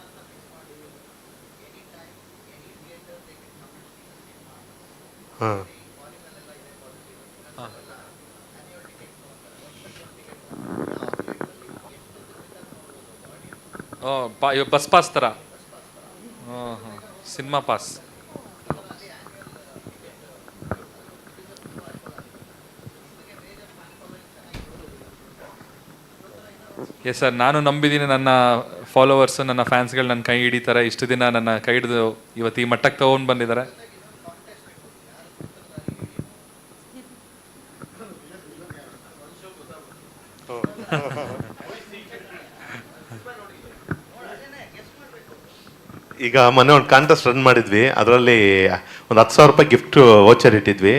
ಹಾಂ. ಓ ಪಾ ಇವಾಗ ಬಸ್ ಪಾಸ್ ಥರ ಸಿನಿಮಾ ಪಾಸ್ ಎಸ್ ಸರ್ ನಾನು ನಂಬಿದ್ದೀನಿ ನನ್ನ ಫಾಲೋವರ್ಸ್ ನನ್ನ ಫ್ಯಾನ್ಸ್ಗಳು ನನ್ನ ಕೈ ಹಿಡಿತಾರೆ. ಇಷ್ಟು ದಿನ ನನ್ನ ಕೈ ಹಿಡಿದು ಇವತ್ತು ಈ ಮಟ್ಟಕ್ಕೆ ತಗೊಂಡು ಬಂದಿದ್ದಾರೆ. ಈಗ ಮೊನ್ನೆ ಒಂದು ಕಾಂಟೆಸ್ಟ್ ರನ್ ಮಾಡಿದ್ವಿ. ಅದರಲ್ಲಿ ಒಂದು ಹತ್ತು ಸಾವಿರ ರೂಪಾಯಿ ಗಿಫ್ಟ್ ವೋಚರ್ ಇಟ್ಟಿದ್ವಿ.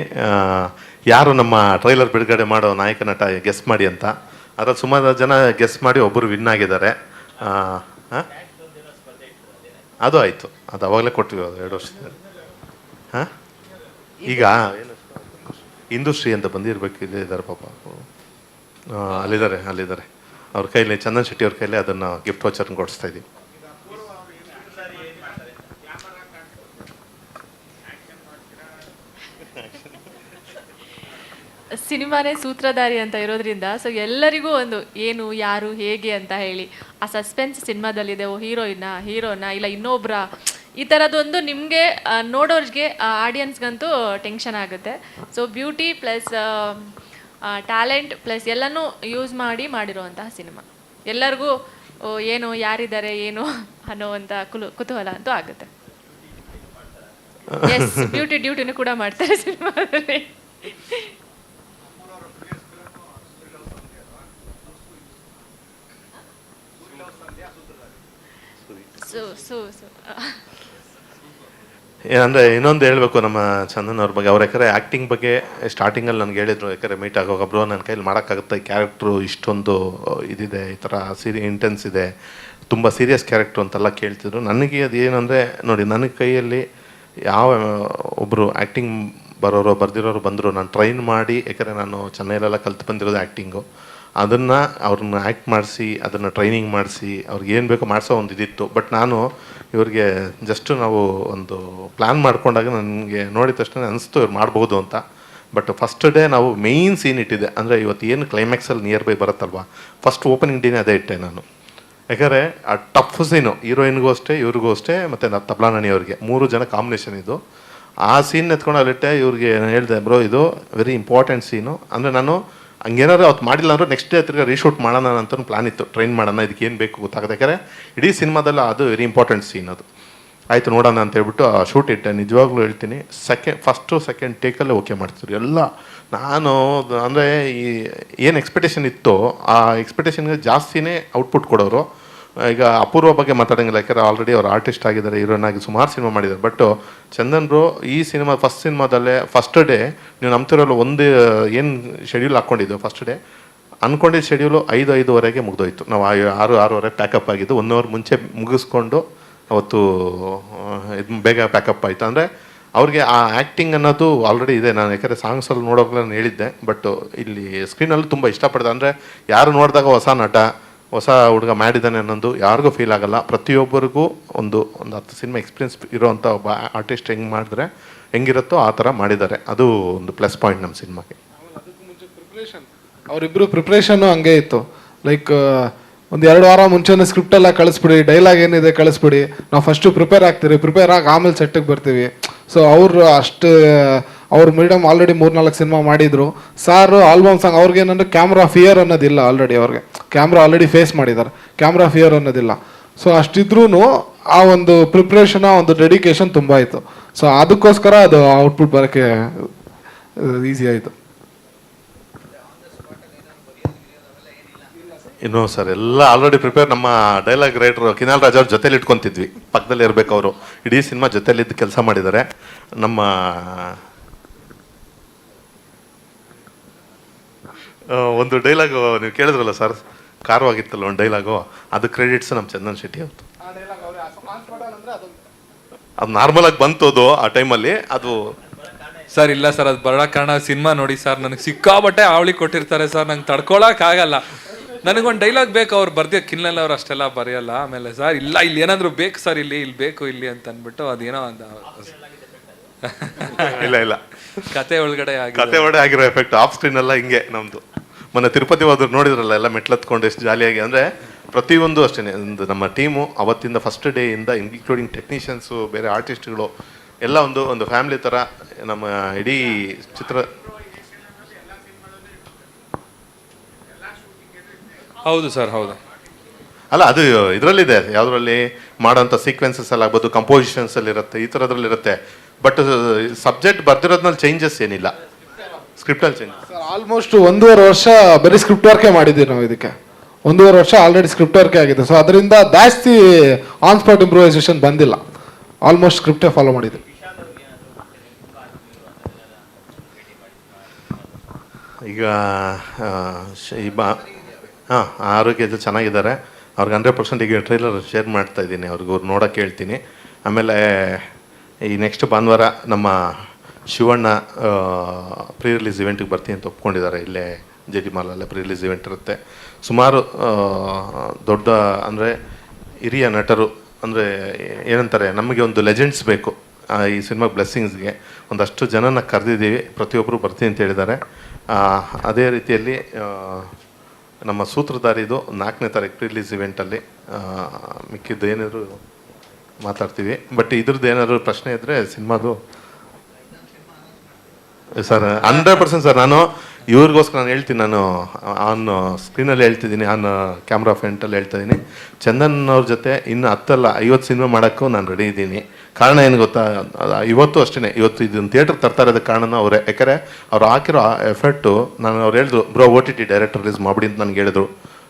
ಯಾರು ನಮ್ಮ ಟ್ರೈಲರ್ ಬಿಡುಗಡೆ ಮಾಡೋ ನಾಯಕ ನಟ ಗೆಸ್ ಮಾಡಿ ಅಂತ. ಅದ್ರಲ್ಲಿ ಸುಮಾರು ಜನ ಗೆಸ್ ಮಾಡಿ ಒಬ್ಬರು ವಿನ್ ಆಗಿದ್ದಾರೆ? ಅದು ಆಯಿತು. ಅದು ಅವಾಗಲೇ ಕೊಟ್ವಿ ಎರಡು ವರ್ಷದಿಂದ ಹಾಂ ಈಗ ಇಂಡಸ್ಟ್ರಿ ಅಂತ ಬಂದಿರಬೇಕು. ಇಲ್ಲೇ ಇದ್ದಾರೆ ಪಾಪ. ಅಲ್ಲಿದ್ದಾರೆ ಅಲ್ಲಿದ್ದಾರೆ. ಅವ್ರ ಕೈಲಿ, ಚಂದನ್ ಶೆಟ್ಟಿ ಅವ್ರ ಕೈಲಿ ಅದನ್ನು ಗಿಫ್ಟ್ ವಾಚರ್ನ ಕೊಡಿಸ್ತಾ ಇದ್ದೀವಿ. ಸಿನಿಮಾನೇ ಸೂತ್ರಧಾರಿ ಅಂತ ಇರೋದ್ರಿಂದ ಸೊ ಎಲ್ಲರಿಗೂ ಒಂದು ಏನು, ಯಾರು, ಹೇಗೆ ಅಂತ ಹೇಳಿ, ಆ ಸಸ್ಪೆನ್ಸ್ ಸಿನಿಮಾದಲ್ಲಿದೆ, ಓ, ಹೀರೋಯಿನ್ನ, ಹೀರೋನ, ಇಲ್ಲ ಇನ್ನೊಬ್ಬರ ಈ ಥರದೊಂದು ನಿಮಗೆ ನೋಡೋರ್ಗೆ ಆಡಿಯನ್ಸ್ಗಂತೂ ಟೆನ್ಷನ್ ಆಗುತ್ತೆ. So beauty plus talent plus ಎಲ್ಲನೂ ಯೂಸ್ ಮಾಡಿ ಮಾಡಿರುವಂತಹ ಸಿನಿಮಾ. ಎಲ್ಲರಿಗೂ ಏನು, ಯಾರಿದ್ದಾರೆ, ಏನು ಅನ್ನೋವಂಥ ಕುಲು, ಕುತೂಹಲ ಅಂತೂ ಆಗುತ್ತೆ. ಎಸ್ ಬ್ಯೂಟಿ ಡ್ಯೂಟಿನೂ ಕೂಡ ಮಾಡ್ತಾರೆ ಸಿನಿಮಾದಲ್ಲಿ. ಸೊ ಏನಂದ್ರೆ ಇನ್ನೊಂದು ಹೇಳಬೇಕು ನಮ್ಮ ಚಂದನ್ ಅವ್ರ ಬಗ್ಗೆ. ಅವ್ರ ಯಾಕಂದ್ರೆ ಆ್ಯಕ್ಟಿಂಗ್ ಬಗ್ಗೆ ಸ್ಟಾರ್ಟಿಂಗಲ್ಲಿ ನನಗೆ ಹೇಳಿದ್ರು. ಯಾಕಂದ್ರೆ ಮೀಟ್ ಆಗುವಾಗ ಬ್ರೋ ನನ್ನ ಕೈಲಿ ಮಾಡೋಕ್ಕಾಗುತ್ತೆ. ಕ್ಯಾರೆಕ್ಟ್ರು ಇಷ್ಟೊಂದು ಇದಿದೆ, ಈ ಥರ ಸೀರಿ ಇಂಟೆನ್ಸ್ ಇದೆ. ತುಂಬ ಸೀರಿಯಸ್ ಕ್ಯಾರೆಕ್ಟ್ರು ಅಂತೆಲ್ಲ ಕೇಳ್ತಿದ್ರು. ನನಗೆ ಅದು ಏನಂದರೆ, ನೋಡಿ ನನ್ನ ಕೈಯಲ್ಲಿ ಯಾವ ಒಬ್ಬರು ಆ್ಯಕ್ಟಿಂಗ್ ಬರೋರು, ಬರ್ದಿರೋರು ಬಂದರು, ನಾನು ಟ್ರೈನ್ ಮಾಡಿ, ಯಾಕಂದರೆ ನಾನು ಚೆನ್ನೈಲೆಲ್ಲ ಕಲ್ತು ಬಂದಿರೋದು ಆ್ಯಕ್ಟಿಂಗು ಅದನ್ನು ಅವ್ರನ್ನ ಆ್ಯಕ್ಟ್ ಮಾಡಿಸಿ, ಅದನ್ನು ಟ್ರೈನಿಂಗ್ ಮಾಡಿಸಿ, ಅವ್ರಿಗೆ ಏನು ಬೇಕೋ ಮಾಡಿಸೋ ಒಂದು ಇದಿತ್ತು. ಬಟ್ ನಾನು ಇವ್ರಿಗೆ ಜಸ್ಟ್ ನಾವು ಒಂದು ಪ್ಲ್ಯಾನ್ ಮಾಡ್ಕೊಂಡಾಗ ನನಗೆ ನೋಡಿದ ತಕ್ಷಣ ಅನಿಸ್ತು ಇವ್ರು ಮಾಡ್ಬೋದು ಅಂತ. ಬಟ್ ಫಸ್ಟ್ ಡೇ ನಾವು ಮೇಯ್ನ್ ಸೀನ್ ಇಟ್ಟಿದ್ದೆ. ಅಂದರೆ ಇವತ್ತು ಏನು ಕ್ಲೈಮ್ಯಾಕ್ಸಲ್ಲಿ ನಿಯರ್ ಬೈ ಬರುತ್ತಲ್ವಾ? ಫಸ್ಟ್ ಓಪನಿಂಗ್ ಡೇನೇ ಅದೇ ಇಟ್ಟೆ ನಾನು. ಯಾಕಂದರೆ ಆ ಟಫ್ ಸೀನು ಹೀರೋಯಿನ್ಗೂ ಅಷ್ಟೇ, ಇವ್ರಿಗೂ ಅಷ್ಟೇ, ಮತ್ತು ನಾ ತಬ್ಲಾನಣಿ ಅವ್ರಿಗೆ. ಮೂರು ಜನ ಕಾಂಬಿನೇಷನ್ ಇದು. ಆ ಸೀನ್ ಎತ್ಕೊಂಡು ಅಲ್ಲಿಟ್ಟೆ, ಇವ್ರಿಗೆ ಹೇಳಿದೆ, ಬ್ರೋ, ಇದು ವೆರಿ ಇಂಪಾರ್ಟೆಂಟ್ ಸೀನು ಅಂದರೆ ನಾನು ಹಂಗೇನಾದ್ರು ಅವತ್ತು ಮಾಡಿಲ್ಲ ಅಂದ್ರೆ ನೆಕ್ಸ್ಟ್ ಡೇ ತಿರ್ಗಿ ರೀಶೂಟ್ ಮಾಡೋಣ ಅಂತ ಪ್ಲಾನ್ ಇತ್ತು. ಟ್ರೈನ್ ಮಾಡೋಣ, ಇದಕ್ಕೆ ಏನು ಬೇಕು ಗೊತ್ತಾಗದೆ ಯಾಕಂದರೆ ಇಡೀ ಸಿನಿಮಾದಲ್ಲಿ ಅದು ವೆರಿ ಇಂಪಾರ್ಟೆಂಟ್ ಸೀನ್ ಅದು. ಆಯಿತು, ನೋಡೋಣ ಅಂತ ಹೇಳ್ಬಿಟ್ಟು ಆ ಶೂಟ್ ಇಟ್ಟೆ. ನಿಜವಾಗ್ಲೂ ಹೇಳ್ತೀನಿ ಸೆಕೆಂಡ್ ಫಸ್ಟು ಸೆಕೆಂಡ್ ಟೇಕಲ್ಲೇ ಓಕೆ ಮಾಡ್ತಿದ್ರು. ಎಲ್ಲ ನಾನು ಅಂದರೆ ಈ ಏನು ಎಕ್ಸ್ಪೆಕ್ಟೇಷನ್ ಇತ್ತೋ, ಆ ಎಕ್ಸ್ಪೆಕ್ಟೇಷನ್ಗೆ ಜಾಸ್ತಿನೇ ಔಟ್ಪುಟ್ ಕೊಡೋರು. ಈಗ ಅಪೂರ್ವ ಬಗ್ಗೆ ಮಾತಾಡಂಗಿಲ್ಲ, ಯಾಕಂದ್ರೆ ಆಲ್ರೆಡಿ ಅವ್ರು ಆರ್ಟಿಸ್ಟ್ ಆಗಿದ್ದಾರೆ ಹೀರೋಯಿನ್ ಆಗಿ ಸುಮಾರು ಸಿನಿಮಾ ಮಾಡಿದ್ದಾರೆ. ಬಟ್ ಚಂದನ್ ಬ್ರೋ ಈ ಸಿನಿಮಾ ಫಸ್ಟ್ ಸಿನಿಮಾದಲ್ಲೇ ಫಸ್ಟ್ ಡೇ ನೀವು ನಂಬ್ತಿರೋಲ್ಲ ಒಂದು, ಏನು ಶೆಡ್ಯೂಲ್ ಹಾಕ್ಕೊಂಡಿದ್ದು ಫಸ್ಟ್ ಡೇ ಅಂದ್ಕೊಂಡಿದ್ದ ಶೆಡ್ಯೂಲು ಐದು, ಐದುವರೆಗೆ ಮುಗ್ದೋಯ್ತು. ನಾವು ಆರು, ಆರೂವರೆ ಪ್ಯಾಕಪ್ ಆಗಿದ್ದು ಒನ್ ಅವರ್ ಮುಂಚೆ ಮುಗಿಸ್ಕೊಂಡು ಅವತ್ತು ಇದು ಬೇಗ ಪ್ಯಾಕಪ್ ಆಯಿತು. ಅಂದರೆ ಅವ್ರಿಗೆ ಆ ಆ್ಯಕ್ಟಿಂಗ್ ಅನ್ನೋದು ಆಲ್ರೆಡಿ ಇದೆ. ನಾನು ಯಾಕಂದರೆ ಸಾಂಗ್ಸಲ್ಲಿ ನೋಡೋಕ್ಕೆ ನಾನು ಹೇಳಿದ್ದೆ ಬಟ್ ಇಲ್ಲಿ ಸ್ಕ್ರೀನಲ್ಲಿ ತುಂಬ ಇಷ್ಟಪಡ್ದೆ. ಅಂದರೆ ಯಾರು ನೋಡಿದಾಗ ಹೊಸ ನಟ ಹೊಸ ಹುಡುಗ ಮಾಡಿದ್ದಾನೆ ಅನ್ನೋದು ಯಾರಿಗೂ ಫೀಲ್ ಆಗಲ್ಲ. ಪ್ರತಿಯೊಬ್ಬರಿಗೂ ಒಂದು ಒಂದು ಹತ್ತು ಸಿನಿಮಾ ಎಕ್ಸ್ಪೀರಿಯನ್ಸ್ ಇರೋವಂಥ ಒಬ್ಬ ಆರ್ಟಿಸ್ಟ್ ಹೆಂಗೆ ಮಾಡಿದ್ರೆ, ಹೆಂಗಿರುತ್ತೋ ಆ ಥರ ಮಾಡಿದ್ದಾರೆ. ಅದು ಒಂದು ಪ್ಲಸ್ ಪಾಯಿಂಟ್ ನಮ್ಮ ಸಿನಿಮಾಗೆ ಅವರಿಬ್ಬರು ಪ್ರಿಪ್ರೇಷನ್ನು ಹಂಗೆ ಇತ್ತು. ಲೈಕ್ ಒಂದು ಎರಡು ವಾರ ಮುಂಚೆನೇ ಸ್ಕ್ರಿಪ್ಟ್ ಎಲ್ಲ ಕಳಿಸ್ಬಿಡಿ ಡೈಲಾಗ್ ಏನಿದೆ ಕಳಿಸ್ಬಿಡಿ. ನಾವು ಫಸ್ಟು ಪ್ರಿಪೇರ್ ಆಗ್ತೀರಿ ಪ್ರಿಪೇರ್ ಆಗಿ ಆಮೇಲೆ ಸೆಟ್ಟಿಗೆ ಬರ್ತೀವಿ. ಸೊ ಅವರು ಅಷ್ಟು, ಅವ್ರ ಮೇಡಮ್ ಆಲ್ರೆಡಿ ಮೂರ್ನಾಲ್ಕು ಸಿನಿಮಾ ಮಾಡಿದ್ರು. ಸಾರು ಆಲ್ಬಮ್ ಸಾಂಗ್ ಅವ್ರಿಗೆ ಏನಂದ್ರೆ ಕ್ಯಾಮ್ರಾ ಫಿಯರ್ ಅನ್ನೋದಿಲ್ಲ ಆಲ್ರೆಡಿ ಅವ್ರಿಗೆ. ಕ್ಯಾಮ್ರಾ ಆಲ್ರೆಡಿ ಫೇಸ್ ಮಾಡಿದ್ದಾರೆ. ಕ್ಯಾಮ್ರಾ ಫಿಯರ್ ಅನ್ನೋದಿಲ್ಲ. ಸೊ ಅಷ್ಟಿದ್ರೂ ಆ ಒಂದು ಪ್ರಿಪ್ರೇಷನ್ ಆ ಒಂದು ಡೆಡಿಕೇಶನ್ ತುಂಬ ಆಯಿತು ಸೊ ಅದಕ್ಕೋಸ್ಕರ ಅದು ಔಟ್ಪುಟ್ ಬರೋಕ್ಕೆ ಈಸಿ ಆಯಿತು. ಇನ್ನು ಸರ್, ಎಲ್ಲ ಆಲ್ರೆಡಿ ಪ್ರಿಪೇರ್ ನಮ್ಮ ಡೈಲಾಗ್ ರೈಟರ್ ಕಿನಾಲ್ ರಾಜ್ ಅವ್ರ ಜೊತೆಲಿ ಇಟ್ಕೊತಿದ್ವಿ. ಪಕ್ಕದಲ್ಲಿ ಇರಬೇಕು ಅವರು. ಇಡೀ ಸಿನಿಮಾ ಜೊತೆಲಿದ್ದು ಕೆಲಸ ಮಾಡಿದ್ದಾರೆ. ನಮ್ಮ ಒಂದು ಡೈಲಾಗ್ ನೀವು ಕೇಳಿದ್ರಲ್ಲ ಸರ್? ಕಾರವಾಗಿತ್ತಲ್ಲ ಒಂದು ಡೈಲಾಗು ಅದು ಕ್ರೆಡಿಟ್ಸ್ ನಮ್ಮ ಚಂದನ್ ಶೆಟ್ಟಿ ಅವತ್ತು ಅದು ನಾರ್ಮಲ್ ಆಗಿ ಬಂತು ಅದು ಆ ಟೈಮಲ್ಲಿ ಅದು ಸರ್ ಇಲ್ಲ ಸರ್ ಅದು ಬರೋ ಕಾರಣ ಸಿನಿಮಾ ನೋಡಿ ಸರ್ ನನಗೆ ಸಿಕ್ಕಾಬಟ್ಟೆ ಅವಳಿ ಕೊಟ್ಟಿರ್ತಾರೆ ಸರ್ ನಂಗೆ ತಡ್ಕೊಳಕ್ ಆಗಲ್ಲ. ನನಗೊಂದು ಡೈಲಾಗ್ ಬೇಕು ಅವ್ರು ಬರ್ದೇ ಕಿನ್ನೆಲ್ಲ ಅವ್ರು ಅಷ್ಟೆಲ್ಲ ಬರೆಯಲ್ಲ ಆಮೇಲೆ ಸರ್ ಇಲ್ಲ ಇಲ್ಲಿ ಏನಾದರೂ ಬೇಕು ಸರ್ ಇಲ್ಲಿ ಇಲ್ಲಿ ಬೇಕು ಇಲ್ಲಿ ಅಂತ ಅಂದ್ಬಿಟ್ಟು ಅದೇನೋ ಅಂತ ಇಲ್ಲ ಇಲ್ಲ. ಕತೆ ಒಳಗಡೆ ಕತೆ ಒಳಗಡೆ ಆಗಿರೋ ಎಫೆಕ್ಟ್ ಆಫ್ ಸ್ಕ್ರೀನ್ ಎಲ್ಲ ಹಿಂಗೆ ನಮ್ದು. ಮೊನ್ನೆ ತಿರುಪತಿ ಹೋದ್ರು ನೋಡಿದ್ರಲ್ಲ ಎಲ್ಲ ಮೆಟ್ಲತ್ಕೊಂಡು ಎಷ್ಟು ಜಾಲಿಯಾಗಿ ಅಂದರೆ ಪ್ರತಿಯೊಂದು ಅಷ್ಟೇ. ಒಂದು ನಮ್ಮ ಟೀಮು ಅವತ್ತಿಂದ ಫಸ್ಟ್ ಡೇ ಇಂದ ಇನ್ಕ್ಲೂಡಿಂಗ್ ಟೆಕ್ನಿಷಿಯನ್ಸು ಬೇರೆ ಆರ್ಟಿಸ್ಟ್ಗಳು ಎಲ್ಲ ಒಂದು ಒಂದು ಫ್ಯಾಮಿಲಿ ಥರ ನಮ್ಮ ಇಡೀ ಚಿತ್ರ. ಹೌದು ಸರ್ ಹೌದು. ಅಲ್ಲ ಅದು ಇದರಲ್ಲಿದೆ ಯಾವುದರಲ್ಲಿ ಮಾಡೋಂಥ ಸೀಕ್ವೆನ್ಸಸ್ ಎಲ್ಲ ಆಗ್ಬೋದು ಕಂಪೋಸಿಷನ್ಸಲ್ಲಿರುತ್ತೆ ಈ ಥರದ್ರಲ್ಲಿರುತ್ತೆ ಬಟ್ ಸಬ್ಜೆಕ್ಟ್ ಬರ್ದಿರೋದ್ರಲ್ಲಿ ಚೇಂಜಸ್ ಏನಿಲ್ಲ. ಸ್ಕ್ರಿಪ್ಟಲ್ಲಿ ಚೇಂಜ್ ಆಲ್ಮೋಸ್ಟ್ ಒಂದೂವರೆ ವರ್ಷ ಬರೀ ಸ್ಕ್ರಿಪ್ಟ್ ವರ್ಕೇ ಮಾಡಿದ್ದೀವಿ ನಾವು ಇದಕ್ಕೆ. ಒಂದೂವರೆ ವರ್ಷ ಆಲ್ರೆಡಿ ಸ್ಕ್ರಿಪ್ಟ್ ವರ್ಕೇ ಆಗಿದೆ. ಸೊ ಅದರಿಂದ ಜಾಸ್ತಿ ಆನ್ ಸ್ಪಾಟ್ ಇಂಪ್ರೂವೈಸೇಷನ್ ಬಂದಿಲ್ಲ ಆಲ್ಮೋಸ್ಟ್ ಸ್ಕ್ರಿಪ್ಟೇ ಫಾಲೋ ಮಾಡಿದ್ದೀವಿ. ಈಗ ಈ ಬಾ ಹಾಂ ಆರೋಗ್ಯದ ಚೆನ್ನಾಗಿದ್ದಾರೆ. ಅವ್ರಿಗೆ ಹಂಡ್ರೆಡ್ ಪರ್ಸೆಂಟ್ ಈಗ ಟ್ರೈಲರ್ ಶೇರ್ ಮಾಡ್ತಾ ಇದ್ದೀನಿ. ಅವ್ರಿಗೆ ಅವ್ರು ನೋಡೋಕೆ ಹೇಳ್ತೀನಿ. ಆಮೇಲೆ ಈ ನೆಕ್ಸ್ಟ್ ಭಾನುವಾರ ನಮ್ಮ ಶಿವಣ್ಣ ಪ್ರೀ ರಿಲೀಸ್ ಇವೆಂಟಿಗೆ ಬರ್ತೀನಿ ಅಂತ ಒಪ್ಕೊಂಡಿದ್ದಾರೆ. ಇಲ್ಲೇ ಜೆ ಡಿ ಮಾಲಲ್ಲೇ ಪ್ರೀ ರಿಲೀಸ್ ಇವೆಂಟ್ ಇರುತ್ತೆ. ಸುಮಾರು ದೊಡ್ಡ, ಅಂದರೆ ಹಿರಿಯ ನಟರು, ಅಂದರೆ ಏನಂತಾರೆ, ನಮಗೆ ಒಂದು ಲೆಜೆಂಡ್ಸ್ ಬೇಕು. ಈ ಸಿನಿಮಾ ಬ್ಲೆಸ್ಸಿಂಗ್ಸ್ಗೆ ಒಂದಷ್ಟು ಜನನ ಕರೆದಿದ್ದೀವಿ. ಪ್ರತಿಯೊಬ್ಬರು ಬರ್ತೀನಿ ಅಂತ ಹೇಳಿದ್ದಾರೆ. ಅದೇ ರೀತಿಯಲ್ಲಿ ನಮ್ಮ ಸೂತ್ರಧಾರಿದು ನಾಲ್ಕನೇ ತಾರೀಕು ರಿಲೀಸ್ ಇವೆಂಟಲ್ಲಿ ಮಿಕ್ಕಿದ್ದು ಏನಾದರೂ ಮಾತಾಡ್ತೀವಿ. ಬಟ್ ಇದ್ರದ್ದು ಏನಾದರೂ ಪ್ರಶ್ನೆ ಇದ್ದರೆ ಸಿನಿಮಾದು ಸರ್ ಹಂಡ್ರೆಡ್ ಪರ್ಸೆಂಟ್ ಸರ್. ನಾನು ಇವ್ರಿಗೋಸ್ಕರ ನಾನು ಹೇಳ್ತೀನಿ, ನಾನು ಆನ್ ಸ್ಕ್ರೀನಲ್ಲಿ ಹೇಳ್ತಿದ್ದೀನಿ ಆನ್ ಕ್ಯಾಮ್ರಾ ಫ್ರಂಟಲ್ಲಿ ಹೇಳ್ತಾ ಇದ್ದೀನಿ ಚಂದನ್ ಅವ್ರ ಜೊತೆ ಇನ್ನು ಹತ್ತಲ್ಲ, ಐವತ್ತು ಸಿನಿಮಾ ಮಾಡೋಕ್ಕೂ ನಾನು ರೆಡಿ ಇದ್ದೀನಿ. ಕಾರಣ ಏನು ಗೊತ್ತಾ? ಇವತ್ತು ಅಷ್ಟೇ ಇವತ್ತು ಇದನ್ನು ಥಿಯೇಟರ್ ತರ್ತಾ ಇರೋದಕ್ಕೆ ಕಾರಣ ಅವರೇ. ಯಾಕಂದರೆ ಅವ್ರು ಹಾಕಿರೋ ಎಫರ್ಟು ನಾನು ಅವ್ರು ಹೇಳಿದ್ರು, bro O T T director release ಮಾಡ್ಬಿಡಿ ಅಂತ ನನಗೆ ಹೇಳಿದ್ರು.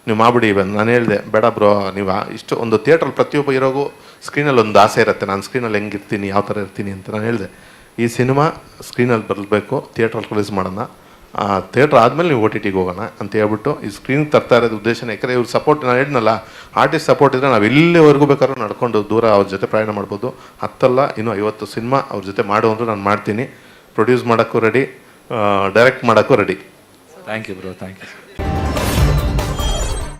ನೀವು ಮಾಡಿಬಿಡಿ ಇವನ್ ನಾನು ಹೇಳಿದೆ, ಬೇಡ ಬ್ರೋ, ನೀವು ಇಷ್ಟು ಒಂದು ಥಿಯೇಟ್ರಲ್ಲಿ ಪ್ರತಿಯೊಬ್ಬ ಇರೋಗೂ ಸ್ಕ್ರೀನಲ್ಲಿ ಒಂದು ಆಸೆ ಇರುತ್ತೆ. ನಾನು ಸ್ಕ್ರೀನಲ್ಲಿ ಹೆಂಗಿರ್ತೀನಿ ಯಾವ ಥರ ಇರ್ತೀನಿ ಅಂತ ನಾನು ಹೇಳಿದೆ. ಈ ಸಿನಿಮಾ ಸ್ಕ್ರೀನಲ್ಲಿ ಬರಬೇಕು ಥಿಯೇಟ್ರಲ್ಲಿ ರಿಲೀಸ್ ಮಾಡೋಣ. ಥಿಯೇಟ್ರ್ ಆದಮೇಲೆ ನೀವು ಓ ಟಿ ಟಿಗೆ ಹೋಗೋಣ ಅಂತ ಹೇಳ್ಬಿಟ್ಟು ಈ ಸ್ಕ್ರೀನ್ ತರ್ತಾ ಇರೋದು ಉದ್ದೇಶ ಯಾಕಂದರೆ ಇವ್ರು ಸಪೋರ್ಟ್ ನಾನು ಹೇಳಿದ್ನಲ್ಲ ಆರ್ಟಿಸ್ಟ್ ಸಪೋರ್ಟ್ ಇದ್ದರೆ ನಾವು ಎಲ್ಲಿವರೆಗೂ ಬೇಕಾದ್ರೂ ನಡ್ಕೊಂಡು ದೂರ ಅವ್ರ ಜೊತೆ ಪ್ರಯಾಣ ಮಾಡ್ಬೋದು. ಹತ್ತಲ್ಲ ಇನ್ನೂ ಐವತ್ತು ಸಿನಿಮಾ ಅವ್ರ ಜೊತೆ ಮಾಡು ನಾನು ಮಾಡ್ತೀನಿ. ಪ್ರೊಡ್ಯೂಸ್ ಮಾಡೋಕ್ಕೂ ರೆಡಿ ಡೈರೆಕ್ಟ್ ಮಾಡೋಕ್ಕೂ ready thank you bro thank you